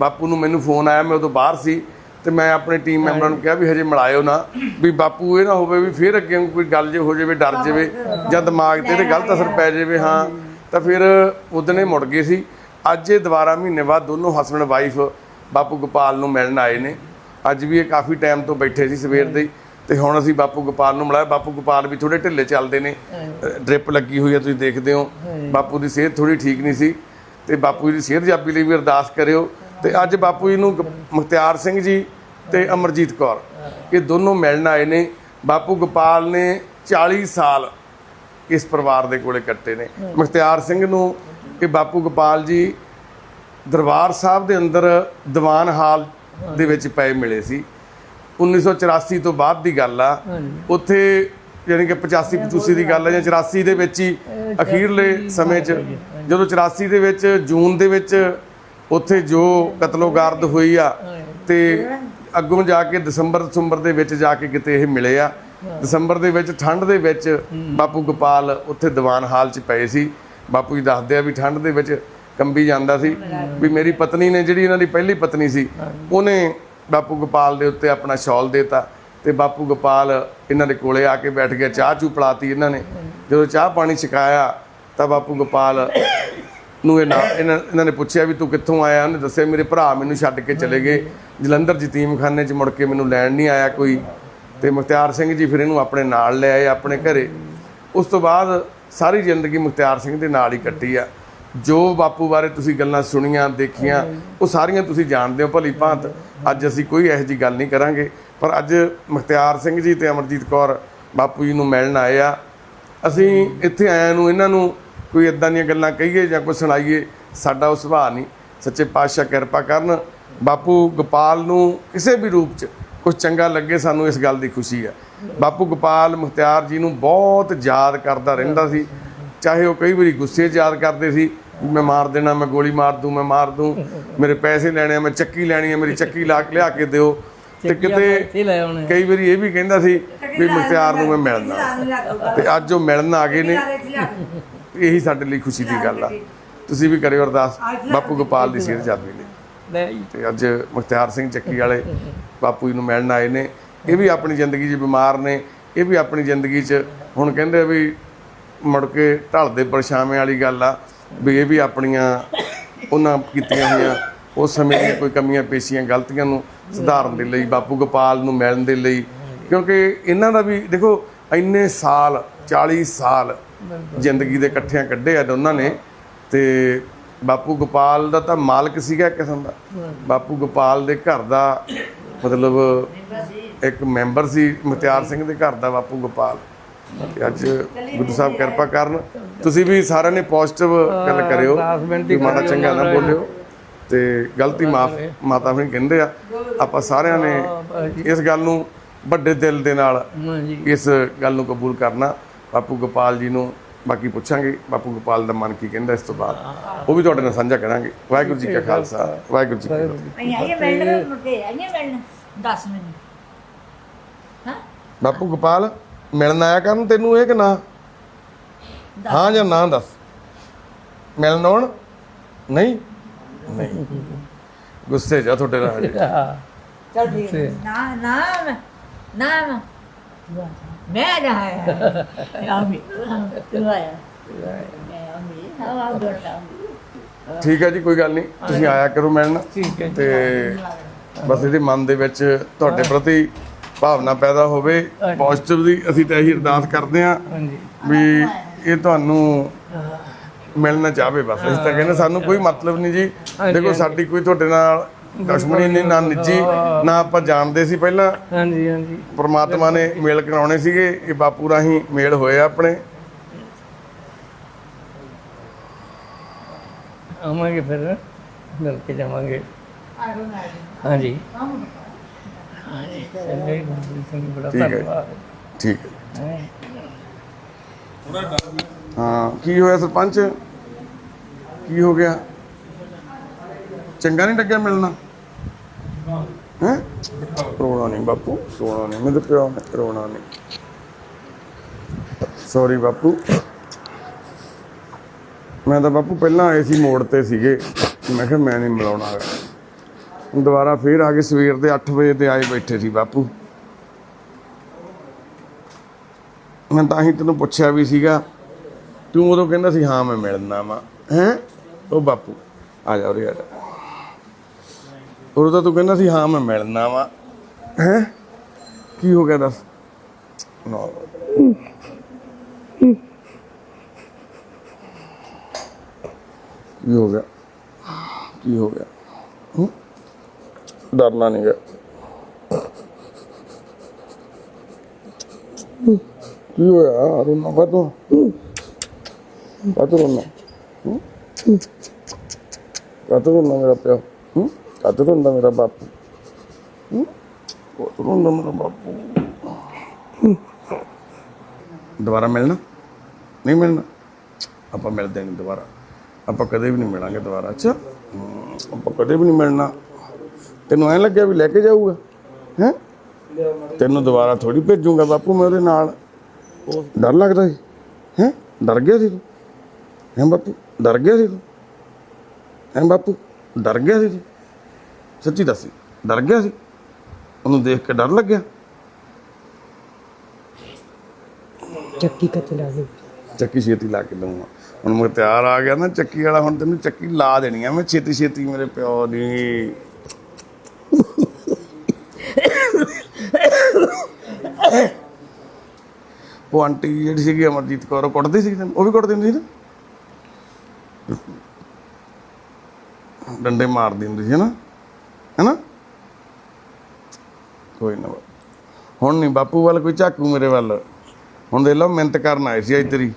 ਬਾਪੂ ਨੂੰ ਮੈਨੂੰ ਫੋਨ ਆਇਆ ਮੈਂ ਉਦੋਂ ਬਾਹਰ ਸੀ ਤੇ ਮੈਂ ਆਪਣੇ ਟੀਮ ਮੈਂਬਰਾਂ ਨੂੰ ਕਿਹਾ ਵੀ ਹਜੇ ਮਿਲਾਇਓ ਨਾ ਵੀ ਬਾਪੂ ਇਹ ਨਾ ਹੋਵੇ ਵੀ ਫੇਰ ਅੱਗੇ ਕੋਈ ਗੱਲ ਜੇ ਹੋ ਜਾਵੇ ਡਰ ਜਾਵੇ ਜਾਂ ਦਿਮਾਗ ਤੇ ਇਹਦੇ ਗਲਤ ਅਸਰ ਪੈ ਜਾਵੇ ਹਾਂ। ਤਾਂ ਫਿਰ ਉਦਨੇ ਮੁੜ ਗਏ ਸੀ। ਅੱਜ ਇਹ ਦੁਬਾਰਾ ਮਹੀਨੇ ਬਾਅਦ ਦੋਨੋਂ ਹਸਬੰਡ ਵਾਈਫ ਬਾਪੂ ਗੋਪਾਲ ਨੂੰ ਮਿਲਣ ਆਏ ਨੇ। ਅੱਜ ਵੀ ਇਹ ਕਾਫੀ ਟਾਈਮ ਤੋਂ ਬੈਠੇ ਸੀ ਸਵੇਰ ਦੇ ਤੇ ਹੁਣ ਅਸੀਂ ਬਾਪੂ ਗੋਪਾਲ ਨੂੰ ਮਿਲਾਇਆ। ਬਾਪੂ ਗੋਪਾਲ ਵੀ ਥੋੜੇ ਢਿੱਲੇ ਚੱਲਦੇ ਨੇ। ਡ੍ਰਿਪ ਲੱਗੀ ਹੋਈ ਹੈ ਤੁਸੀਂ ਦੇਖਦੇ ਹੋ। ਬਾਪੂ ਦੀ ਸਿਹਤ ਥੋੜੀ ਠੀਕ ਨਹੀਂ ਸੀ। ਤੇ ਬਾਪੂ ਜੀ ਦੀ ਸਿਹਤ ਜਾਬੀ ਲਈ ਵੀ ਅਰਦਾਸ ਕਰਿਓ। ਤੇ ਅੱਜ ਬਾਪੂ ਜੀ ਨੂੰ ਮੁਖਤਿਆਰ ਸਿੰਘ ਜੀ ਤੇ ਅਮਰਜੀਤ ਕੌਰ। ਇਹ ਦੋਨੋਂ ਮਿਲਣ ਆਏ ਨੇ। ਬਾਪੂ ਗੋਪਾਲ ਨੇ 40 ਸਾਲ ਇਸ ਪਰਿਵਾਰ ਦੇ ਕੋਲੇ ਕੱਟੇ ਨੇ। ਮੁਖਤਿਆਰ ਸਿੰਘ ਨੂੰ ਇਹ ਬਾਪੂ ਗੋਪਾਲ ਜੀ ਦਰਬਾਰ ਸਾਹਿਬ ਦੇ ਅੰਦਰ ਦੀਵਾਨ ਹਾਲ ਦੇ ਵਿੱਚ ਪਏ ਮਿਲੇ ਸੀ। 1984 ਤੋਂ ਬਾਅਦ ਦੀ ਗੱਲ ਆ। ਉੱਥੇ ਯਾਨੀ ਕਿ 85 85 ਦੀ ਗੱਲ ਹੈ ਜਾਂ 84 ਦੇ ਵਿੱਚ ਹੀ ਅਖੀਰਲੇ ਸਮੇਂ 'ਚ ਜਦੋਂ 84 ਦੇ ਵਿੱਚ ਜੂਨ ਦੇ ਵਿੱਚ ਉੱਥੇ ਜੋ ਕਤਲੋਗਾਰਦ ਹੋਈ ਆ ਤੇ ਅੱਗੋਂ ਜਾ ਕੇ ਦਸੰਬਰ ਦਸੰਬਰ ਦੇ ਵਿੱਚ ਜਾ ਕੇ ਕਿਤੇ ਇਹ ਮਿਲੇ ਆ। ਦਸੰਬਰ ਦੇ ਵਿੱਚ ਠੰਡ ਦੇ ਵਿੱਚ ਬਾਪੂ ਗੋਪਾਲ ਉੱਥੇ ਦੀਵਾਨ ਹਾਲ 'ਚ ਪਏ ਸੀ। ਬਾਪੂ ਜੀ ਦੱਸਦੇ ਆ ਵੀ ਠੰਡ ਦੇ ਵਿੱਚ ਕੰਬੀ ਜਾਂਦਾ ਸੀ ਵੀ ਮੇਰੀ ਪਤਨੀ ਨੇ ਜਿਹੜੀ ਇਹਨਾਂ ਦੀ ਪਹਿਲੀ ਪਤਨੀ ਸੀ, ਉਹਨੇ ਬਾਪੂ ਗੋਪਾਲ ਦੇ ਉੱਤੇ ਆਪਣਾ ਸ਼ਾਲ ਦੇਤਾ ਤੇ ਬਾਪੂ ਗੋਪਾਲ ਇਹਨਾਂ ਦੇ ਕੋਲੇ ਆ ਕੇ ਬੈਠ ਗਿਆ, ਚਾਹ ਚੂ ਪਲਾਤੀ ਇਹਨਾਂ ਨੇ। ਜਦੋਂ ਚਾਹ ਪਾਣੀ ਛਕਾਇਆ ਤਾਂ ਬਾਪੂ ਗੋਪਾਲ ਨੂੰ ਇਹ ਨਾ ਇਹਨਾਂ ਇਹਨਾਂ ਨੇ ਪੁੱਛਿਆ ਵੀ ਤੂੰ ਕਿੱਥੋਂ ਆਇਆ? ਉਹਨੇ ਦੱਸਿਆ ਮੇਰੇ ਭਰਾ ਮੈਨੂੰ ਛੱਡ ਕੇ ਚਲੇ ਗਏ। ਜਲੰਧਰ ਜਤੀਮਖਾਨੇ 'ਚ ਮੁੜ ਕੇ ਮੈਨੂੰ ਲੈਣ ਨਹੀਂ ਆਇਆ ਕੋਈ। ਤੇ ਮੁਖਤਿਆਰ ਸਿੰਘ ਜੀ ਫਿਰ ਇਹਨੂੰ ਆਪਣੇ ਨਾਲ ਲੈ ਆਏ, ਆਪਣੇ ਘਰੇ। ਉਸ ਤੋਂ ਬਾਅਦ ਸਾਰੀ ਜ਼ਿੰਦਗੀ ਮੁਖਤਿਆਰ ਸਿੰਘ ਦੇ ਨਾਲ ਹੀ ਕੱਟੀ ਆ। ਜੋ ਬਾਪੂ ਬਾਰੇ ਤੁਸੀਂ ਗੱਲਾਂ ਸੁਣੀਆਂ ਦੇਖੀਆਂ ਉਹ ਸਾਰੀਆਂ ਤੁਸੀਂ ਜਾਣਦੇ ਹੋ ਭਲੀ ਭਾਂਤ। ਅੱਜ ਅਸੀਂ ਕੋਈ ਇਹੋ ਜੀ ਗੱਲ ਨਹੀਂ ਕਰਾਂਗੇ। ਪਰ ਅੱਜ ਮੁਖਤਿਆਰ ਸਿੰਘ ਜੀ ਤੇ ਅਮਰਜੀਤ ਕੌਰ ਬਾਪੂ ਜੀ ਨੂੰ ਮਿਲਣ ਆਏ ਆ। ਅਸੀਂ ਇੱਥੇ ਆਇਆਂ ਨੂੰ ਇਹਨਾਂ ਨੂੰ ਕੋਈ ਇਦਾਂ ਦੀਆਂ ਗੱਲਾਂ ਕਹੀਏ ਜਾਂ ਕੋਈ ਸੁਣਾਈਏ ਸਾਡਾ ਉਹ ਸੁਭਾਅ ਨਹੀਂ। ਸੱਚੇ ਪਾਤਸ਼ਾਹ ਕਿਰਪਾ ਕਰਨ। ਬਾਪੂ ਗੋਪਾਲ ਨੂੰ ਕਿਸੇ ਵੀ ਰੂਪ 'ਚ ਕੁਝ ਚੰਗਾ ਲੱਗੇ ਸਾਨੂੰ ਇਸ ਗੱਲ ਦੀ ਖੁਸ਼ੀ ਹੈ ਬਾਪੂ ਗੋਪਾਲ ਮੁਖਤਿਆਰ ਜੀ ਨੂੰ ਬਹੁਤ ਯਾਦ ਕਰਦਾ ਰਹਿੰਦਾ ਸੀ। ਚਾਹੇ ਉਹ ਕਈ ਵਾਰੀ ਗੁੱਸੇ 'ਚ ਯਾਦ ਕਰਦੇ ਸੀ ਮੈਂ ਮਾਰ ਦੇਣਾ ਮੈਂ ਗੋਲੀ ਮਾਰ ਦੂੰ ਮੈਂ ਮਾਰ ਦੂੰ ਮੇਰੇ ਪੈਸੇ ਲੈਣੇ ਆ ਮੈਂ ਚੱਕੀ ਲੈਣੀ ਆ ਮੇਰੀ ਚੱਕੀ ਲਾ ਕੇ ਲਿਆ ਕੇ ਦਿਓ। ਤੇ ਕਿਤੇ ਕਈ ਵਾਰੀ ਇਹ ਵੀ ਕਹਿੰਦਾ ਸੀ ਵੀ ਮੁਖਤਿਆਰ ਨੂੰ ਮੈਂ ਮਿਲਣਾ। ਤੇ ਅੱਜ ਉਹ ਮਿਲਣ ਆ ਗਏ ਨੇ। ਇਹੀ ਸਾਡੇ ਲਈ ਖੁਸ਼ੀ ਦੀ ਗੱਲ ਆ। ਤੁਸੀਂ ਵੀ ਕਰਿਓ ਅਰਦਾਸ। ਬਾਪੂ ਗੋਪਾਲ ਦੀ ਸਿਹਤ ਜਾਬੀ ਲਈ ਤੇ ਅੱਜ ਮੁਖਤਿਆਰ ਸਿੰਘ ਚੱਕੀ ਵਾਲੇ ਬਾਪੂ ਜੀ ਨੂੰ ਮਿਲਣ ਆਏ ਨੇ। ਇਹ ਵੀ ਆਪਣੀ ਜ਼ਿੰਦਗੀ 'ਚ ਬਿਮਾਰ ਨੇ। ਇਹ ਵੀ ਆਪਣੀ ਜ਼ਿੰਦਗੀ 'ਚ ਹੁਣ ਕਹਿੰਦੇ ਵੀ ਮੁੜ ਕੇ ਢਲਦੇ ਪਰਛਾਵੇਂ ਵਾਲੀ ਗੱਲ ਆ। ਵੀ ਇਹ ਵੀ ਆਪਣੀਆਂ ਉਹਨਾਂ ਕੀਤੀਆਂ ਹੋਈਆਂ ਉਸ ਸਮੇਂ ਦੀਆਂ ਕੋਈ ਕਮੀਆਂ ਪੇਸ਼ੀਆਂ ਗਲਤੀਆਂ ਨੂੰ ਸੁਧਾਰਨ ਦੇ ਲਈ ਬਾਪੂ ਗੋਪਾਲ ਨੂੰ ਮਿਲਣ ਦੇ ਲਈ। ਕਿਉਂਕਿ ਇਹਨਾਂ ਦਾ ਵੀ ਦੇਖੋ ਇੰਨੇ ਸਾਲ 40 ਸਾਲ ਜ਼ਿੰਦਗੀ ਦੇ ਇਕੱਠਿਆਂ ਕੱਢੇ ਆ ਦੋਨਾਂ ਨੇ ਤੇ ਬਾਪੂ ਗੋਪਾਲ ਦਾ ਤਾਂ ਮਾਲਕ ਸੀਗਾ ਕਿਸਮ ਦਾ। ਬਾਪੂ ਗੋਪਾਲ ਦੇ ਘਰ ਦਾ ਮਤਲਬ ਇੱਕ ਮੈਂਬਰ ਸੀ ਮੁਖਤਿਆਰ ਸਿੰਘ ਦੇ ਘਰ ਦਾ ਬਾਪੂ ਗੋਪਾਲ। ਤੇ ਅੱਜ ਗੁਰੂ ਸਾਹਿਬ ਕਿਰਪਾ ਕਰਨ। ਤੁਸੀਂ ਵੀ ਸਾਰਿਆਂ ਨੇ ਪੋਜ਼ਿਟਿਵ ਗੱਲ ਕਰਿਓ। ਵੀ ਮਾੜਾ ਚੰਗਾ ਨਾ। ਬੋਲਿਓ। ਤੇ ਗਲਤੀ ਮਾਫ ਮਾਤਾ ਵੀ ਕਹਿੰਦੇ ਆ। ਆਪਾਂ ਸਾਰਿਆਂ ਨੇ ਇਸ ਗੱਲ ਨੂੰ ਵੱਡੇ ਦਿਲ ਦੇ ਨਾਲ ਇਸ ਗੱਲ ਨੂੰ ਕਬੂਲ ਕਰਨਾ। ਬਾਪੂ ਗੋਪਾਲ ਜੀ ਨੂੰ ਬਾਕੀ ਪੁੱਛਾਂਗੇ। ਬਾਪੂ ਗੋਪਾਲ ਦਾ ਮਨ ਕੀ ਕਹਿੰਦਾ ਇਸ ਤੋਂ ਬਾਅਦ। ਉਹ ਵੀ ਤੁਹਾਡੇ ਨਾਲ ਸਾਂਝਾ ਕਰਾਂਗੇ। ਵਾਹਿਗੁਰੂ ਜੀ ਕਾ ਖਾਲਸਾ। ਵਾਹਿਗੁਰੂ ਜੀ ਕੀ ਫਤਿਹ। ਆਈਏ ਮਿਲਣ ਮੁੱਕੇ ਆਈਏ ਮਿਲਣ ਦੱਸ ਮੈਨੂੰ। ਹਾਂ? ਬਾਪੂ ਗੋਪਾਲ? ਮਿਲਣ ਆਇਆ ਕਰਨ ਤੈਨੂੰ ਇਹ ਕਿ ਨਾ? ਹਾਂ ਜਾਂ ਨਾ ਦੱਸ? ਮਿਲਣ ਆਉਣ? ਨਹੀਂ? ਨਹੀਂ। ਗੁੱਸੇ ਜਾ ਤੁਹਾਡੇ ਨਾਲ ਚਲ ਠੀਕ ਹੈ। ਨਾ ਨਾ ਮੈਂ- ਨਾ ਨਾ। ਮੈਂ ਜਾ ਹੈ ਆਮੀ ਤੂੰ ਆਇਆ। ਮੈਂ ਆਮੀ ਹਵਾ ਗੋਟਾ ਠੀਕ ਹੈ ਜੀ ਕੋਈ ਗੱਲ ਨਹੀਂ। ਤੁਸੀਂ ਆਇਆ ਕਰੋ ਮਿਲਣ। ਠੀਕ ਹੈ ਜੀ। ਤੇ ਬਸ ਇਹਦੇ ਮਨ ਦੇ ਵਿੱਚ ਤੁਹਾਡੇ ਪ੍ਰਤੀ ਭਾਵਨਾ ਪੈਦਾ ਹੋਵੇ ਪੋਜ਼ਿਟਿਵ ਦੀ ਅਸੀਂ ਤਾਂ ਇਹੀ ਅਰਦਾਸ ਕਰਦੇ ਹਾਂ ਵੀ ਇਹ ਤੁਹਾਨੂੰ ਮਿਲਣਾ ਚਾਹਵੇ ਬਸ। ਅਸੀਂ ਤਾਂ ਕਹਿੰਦੇ ਸਾਨੂੰ ਕੋਈ ਮਤਲਬ ਨਹੀਂ ਜੀ। ਦੇਖੋ ਸਾਡੀ ਕੋਈ ਤੁਹਾਡੇ ਨਾਲ ਦੁਸ਼ਮਣੀ ਨਹੀਂ ਨਾ ਨਿੱਜੀ ਨਾ ਆਪਾਂ ਜਾਣਦੇ ਸੀ ਪਹਿਲਾਂ। ਹਾਂਜੀ ਹਾਂਜੀ। ਪ੍ਰਮਾਤਮਾ ਨੇ ਮੇਲ ਕਰਾਉਣੇ ਸੀਗੇ। ਇਹ ਬਾਪੂ ਰਾਹੀਂ ਮੇਲ ਹੋਏ ਆ ਆਪਣੇ। ਆਵਾਂਗੇ ਫਿਰ ਮਿਲ ਕੇ ਜਾਵਾਂਗੇ। ਹਾਂਜੀ। ਹਾਂਜੀ ਚੰਗਾ ਹੀ ਗੁਰੂ ਸਿੰਘ ਬੜਾ ਠੀਕ ਹੈ। ਧੰਨਵਾਦ ਠੀਕ ਹੈ। ਹੈ ਹਾਂ ਕੀ ਹੋਇਆ ਸਰਪੰਚ? ਕੀ ਹੋ ਗਿਆ? ਚੰਗਾ ਨਹੀਂ ਲੱਗਿਆ ਮਿਲਣਾ? ਹੈ? ਰੋਣਾ ਨਹੀਂ ਬਾਪੂ, ਰੋਣਾ ਨਹੀਂ। ਮੇਰੇ ਪਿਓ ਨੇ ਰੋਣਾ ਨਹੀਂ। ਸੌਰੀ ਬਾਪੂ। ਮੈਂ ਤਾਂ ਬਾਪੂ ਪਹਿਲਾਂ ਆਏ ਸੀ ਮੋੜ ਤੇ ਸੀਗੇ। ਮੈਂ ਕਿਹਾ ਮੈਂ ਨਹੀਂ ਮਿਲਾਉਣਾ ਹੈਗਾ। ਦੁਬਾਰਾ ਫੇਰ ਆ ਕੇ ਸਵੇਰ ਦੇ 8 ਵਜੇ ਤੇ ਆਏ ਬੈਠੇ ਸੀ ਬਾਪੂ। ਮੈਂ ਤਾਂ ਹੀ ਤੈਨੂੰ ਪੁੱਛਿਆ ਵੀ ਸੀਗਾ, ਤੂੰ ਉਦੋਂ ਕਹਿੰਦਾ ਸੀ, ਹਾਂ, ਮੈਂ ਮਿਲਣਾ ਵਾ। ਹੈ? ਉਹ ਬਾਪੂ, ਆ ਜਾ ਉਰੇ, ਆ ਜਾ। ਉਦੋਂ ਤਾਂ ਤੂੰ ਕਹਿੰਦਾ ਸੀ, ਹਾਂ, ਮੈਂ ਮਿਲਣਾ ਵਾ। ਹੈ? ਕੀ ਹੋ ਗਿਆ ਦੱਸ? ਨਾ। ਕੀ ਹੋ ਗਿਆ? ਕੀ ਹੋ ਗਿਆ? ਡਰਨਾ ਨਹੀਂ ਗਾ। ਕੀ ਹੋਇਆ ਰੋਣਾ ਕਾ ਤੂੰ ਰੋਣਾ? ਕਾ ਰੋਣਾ ਮੇਰਾ ਪਿਆ ਹੂੰ? ਰੋਣਾ ਮੇਰਾ ਬਾਪੂ? ਹੂੰ? ਰੋਣਾ ਮੇਰਾ ਬਾਪੂ? ਦੁਬਾਰਾ ਮਿਲਣਾ? ਨਹੀਂ ਮਿਲਣਾ? ਆਪਾਂ ਮਿਲਦੇ ਨਹੀਂ ਦੁਬਾਰਾ। ਆਪਾਂ ਕਦੇ ਵੀ ਨਹੀਂ ਮਿਲਾਂਗੇ ਦੁਬਾਰਾ, ਅੱਛਾ? ਆਪਾਂ ਕਦੇ ਵੀ ਨਹੀਂ ਮਿਲਣਾ। ਤੈਨੂੰ ਐਂ ਲੱਗਿਆ ਵੀ ਲੈ ਕੇ ਜਾਊਗਾ? ਹੈ? ਤੈਨੂੰ ਦੁਬਾਰਾ ਥੋੜੀ ਭੇਜੂਗਾ ਬਾਪੂ ਮੈਂ ਉਹਦੇ ਨਾਲ। ਡਰ ਲੱਗਦਾ ਸੀ। ਹੈ? ਡਰ ਗਿਆ ਸੀ ਤੂੰ? ਹੈ ਬਾਪੂ? ਡਰ ਗਿਆ ਸੀ ਤੂੰ? ਹੈ ਬਾਪੂ? ਡਰ ਗਿਆ ਸੀ ਤੂੰ? ਸੱਚੀ ਦੱਸੀ। ਡਰ ਗਿਆ ਸੀ? ਉਹਨੂੰ ਦੇਖ ਕੇ ਡਰ ਲੱਗਿਆ? ਚੱਕੀ ਕੱਚ ਲਾ ਦੇ। ਚੱਕੀ ਛੇਤੀ ਲਾ ਕੇ ਦਊਂਗਾ। ਹੁਣ ਮੁਖਤਿਆਰ ਆ ਗਿਆ ਨਾ ਚੱਕੀ ਵਾਲਾ ਹੁਣ ਤੈਨੂੰ ਚੱਕੀ ਲਾ ਦੇਣੀ ਆ। ਮੈਂ ਛੇਤੀ ਛੇਤੀ ਮੇਰੇ ਪਿਓ ਦੀ ਉਹ ਆਂਟੀ ਜਿਹੜੀ ਸੀਗੀ ਅਮਰਜੀਤ ਕੌਰ, ਉਹ ਕੁੱਟਦੀ ਸੀ ਉਹ ਵੀ ਕੁੱਟ ਦਿੰਦੀ ਸੀ ਨਾ ਡੰਡੇ ਮਾਰਦੀ ਹੁੰਦੀ ਸੀ ਨਾ ਹੈਨਾ? ਕੋਈ ਨਾ ਹੁਣ ਨਹੀਂ ਬਾਪੂ ਵੱਲ ਕੋਈ ਝਾਕੂ ਮੇਰੇ ਵੱਲ। ਹੁਣ ਦੇਖ ਲਓ ਮਿਹਨਤ ਕਰਨ ਆਏ ਸੀ ਅੱਜ ਤੇਰੀ।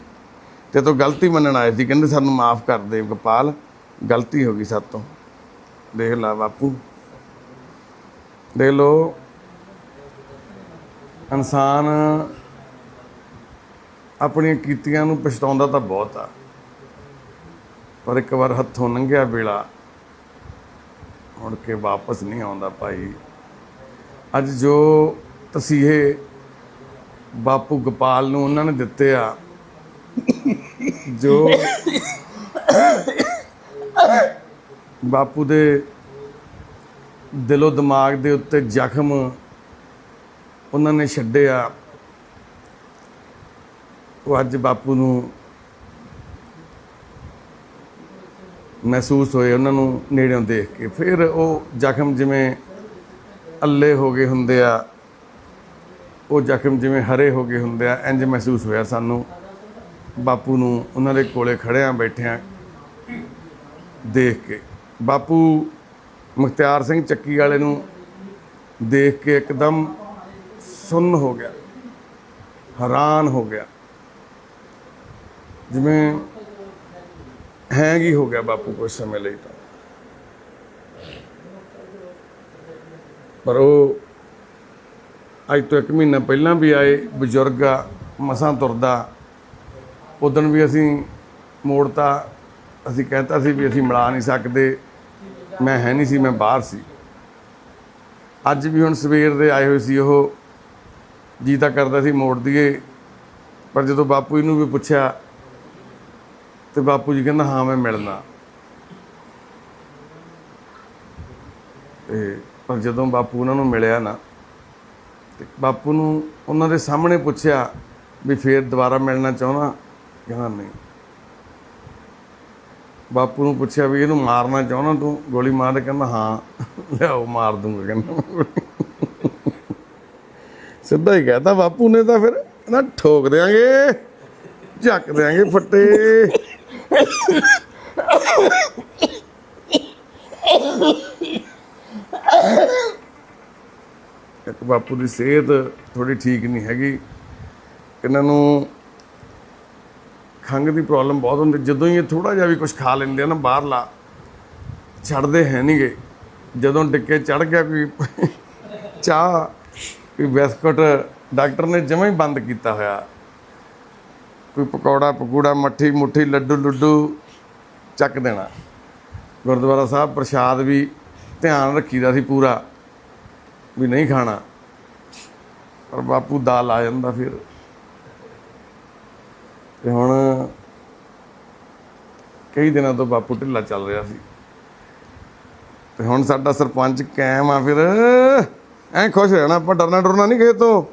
ਤੇ ਤੂੰ ਗਲਤੀ ਮੰਨਣ ਆਏ ਸੀ, ਕਹਿੰਦੇ ਸਾਨੂੰ ਮਾਫ ਕਰ ਦੇ ਗੋਪਾਲ। ਗਲਤੀ ਹੋ ਗਈ ਸਾਤੋਂ ਦੇਖ ਲਾ ਬਾਪੂ। ਦੇਖ ਲੋ ਇਨਸਾਨ ਆਪਣੀਆਂ ਕੀਤੀਆਂ ਨੂੰ ਪਛਤਾਉਂਦਾ ਤਾਂ ਬਹੁਤ ਆ। ਪਰ ਇੱਕ ਵਾਰ ਹੱਥੋਂ ਲੰਘਿਆ ਵੇਲਾ, ਮੁੜ ਕੇ ਵਾਪਸ ਨਹੀਂ ਆਉਂਦਾ ਭਾਈ। ਅੱਜ ਜੋ ਤਸੀਹੇ ਬਾਪੂ ਗੋਪਾਲ ਨੂੰ ਉਹਨਾਂ ਨੇ ਦਿੱਤੇ ਆ, ਜੋ ਬਾਪੂ ਦੇ ਦਿਲੋਂ ਦਿਮਾਗ ਦੇ ਉੱਤੇ ਜ਼ਖਮ ਉਹਨਾਂ ਨੇ ਛੱਡਿਆ। ਉਹ ਅੱਜ ਬਾਪੂ ਨੂੰ ਮਹਿਸੂਸ ਹੋਏ, ਉਹਨਾਂ ਨੂੰ ਨੇੜਿਓਂ ਦੇਖ ਕੇ। ਫਿਰ ਉਹ ਜ਼ਖਮ ਜਿਵੇਂ ਅੱਲੇ ਹੋ ਗਏ ਹੁੰਦੇ ਆ, ਉਹ ਜ਼ਖਮ ਜਿਵੇਂ ਹਰੇ ਹੋ ਗਏ ਹੁੰਦੇ ਆ ਇੰਜ ਮਹਿਸੂਸ ਹੋਇਆ ਸਾਨੂੰ। ਬਾਪੂ ਨੂੰ ਉਹਨਾਂ ਦੇ ਕੋਲੇ ਖੜਿਆਂ ਬੈਠਿਆਂ ਦੇਖ ਕੇ। ਬਾਪੂ ਮੁਖਤਿਆਰ ਸਿੰਘ ਚੱਕੀ ਵਾਲੇ ਨੂੰ ਦੇਖ ਕੇ ਇੱਕਦਮ ਸੁੰਨ ਹੋ ਗਿਆ, ਹੈਰਾਨ ਹੋ ਗਿਆ। ਜਿਵੇਂ ਹੈਂਗ ਹੀ ਹੋ ਗਿਆ ਬਾਪੂ ਕੁਝ ਸਮੇਂ ਲਈ ਤਾਂ। ਪਰ ਉਹ ਅੱਜ ਤੋਂ ਇੱਕ ਮਹੀਨਾ ਪਹਿਲਾਂ ਵੀ ਆਏ, ਬਜ਼ੁਰਗ ਆ, ਮਸਾਂ ਤੁਰਦਾ। ਉਦੋਂ ਵੀ ਅਸੀਂ ਮੋੜਤਾ, ਅਸੀਂ ਕਹਿਤਾ ਸੀ ਵੀ ਅਸੀਂ ਮਿਲਾ ਨਹੀਂ ਸਕਦੇ। ਮੈਂ ਹੈ ਨਹੀਂ ਸੀ, ਮੈਂ ਬਾਹਰ ਸੀ। ਅੱਜ ਵੀ ਹੁਣ ਸਵੇਰ ਦੇ ਆਏ ਹੋਏ ਸੀ ਉਹ ਜੀ ਤਾਂ ਕਰਦਾ ਸੀ ਮੋੜ ਦਈਏ ਪਰ ਜਦੋਂ ਬਾਪੂ ਜੀ ਨੂੰ ਵੀ ਪੁੱਛਿਆ, ਤੇ ਬਾਪੂ ਜੀ ਕਹਿੰਦਾ, ਹਾਂ, ਮੈਂ ਮਿਲਣਾ। ਤੇ ਪਰ ਜਦੋਂ ਬਾਪੂ ਉਹਨਾਂ ਨੂੰ ਮਿਲਿਆ ਨਾ, ਤੇ ਬਾਪੂ ਨੂੰ ਉਹਨਾਂ ਦੇ ਸਾਹਮਣੇ ਪੁੱਛਿਆ ਵੀ ਫੇਰ ਦੁਬਾਰਾ ਮਿਲਣਾ ਚਾਹੁੰਦਾ? ਕਹਿੰਦਾ, ਨਹੀਂ। ਬਾਪੂ ਨੂੰ ਪੁੱਛਿਆ ਵੀ, ਇਹਨੂੰ ਮਾਰਨਾ ਚਾਹੁੰਦਾ ਤੂੰ? ਗੋਲੀ ਮਾਰ ਦੇ ਕਹਿੰਦਾ, ਹਾਂ। ਲਿਆਓ, ਮਾਰ ਦੂੰਗਾ, ਕਹਿੰਦਾ। ਸਿੱਧਾ ਹੀ ਕਹਤਾ, ਬਾਪੂ ਨੇ ਤਾਂ ਫਿਰ ਨਾ ਠੋਕ ਦਿਆਂਗੇ, ਝੱਕ ਦਿਆਂਗੇ ਫੱਟੇ। ਇੱਕ ਬਾਪੂ ਦੀ ਸਿਹਤ ਥੋੜੀ ਠੀਕ ਨਹੀਂ ਹੈਗੀ। ਇਹਨਾਂ ਨੂੰ ਖੰਘ ਦੀ ਪ੍ਰੋਬਲਮ ਬਹੁਤ ਹੁੰਦੀ, ਜਦੋਂ ਹੀ ਇਹ ਥੋੜਾ ਜਿਹਾ ਵੀ ਕੁਝ ਖਾ ਲੈਂਦੇ ਆ ਨਾ ਬਾਹਰਲਾ, ਛੱਡਦੇ ਹੈ ਨਹੀਂਗੇ ਜਦੋਂ ਡਿੱਕੇ ਚੜ ਗਿਆ ਕੋਈ ਚਾਹ ਕੋਈ ਬਿਸਕੁਟ ਡਾਕਟਰ ਨੇ ਜਮਾਂ ਹੀ ਬੰਦ ਕੀਤਾ ਹੋਇਆ, ਕੋਈ ਪਕੌੜਾ, ਪਕੂੜਾ, ਮੱਠੀ, ਮੁੱਠੀ, ਲੱਡੂ, ਲੁੱਡੂ ਚੱਕ ਦੇਣਾ। ਗੁਰਦੁਆਰਾ ਸਾਹਿਬ ਪ੍ਰਸ਼ਾਦ ਵੀ ਧਿਆਨ ਰੱਖੀਦਾ ਸੀ ਪੂਰਾ, ਵੀ ਨਹੀਂ ਖਾਣਾ। ਪਰ ਬਾਪੂ ਦਾਲ ਆ ਜਾਂਦਾ ਫਿਰ। ਤੇ ਹੁਣ ਕਈ ਦਿਨਾਂ ਤੋਂ ਬਾਪੂ ਢਿੱਲਾ ਚੱਲ ਰਿਹਾ ਸੀ। ਤੇ ਹੁਣ ਸਾਡਾ ਸਰਪੰਚ ਕਾਇਮ ਆ ਫਿਰ। ਐ ਖੁਸ਼ ਰਹਿਣਾ ਆਪਾਂ ਡਰਨਾ ਡਰਨਾ ਨਹੀਂ ਕਿਸੇ ਤੋਂ।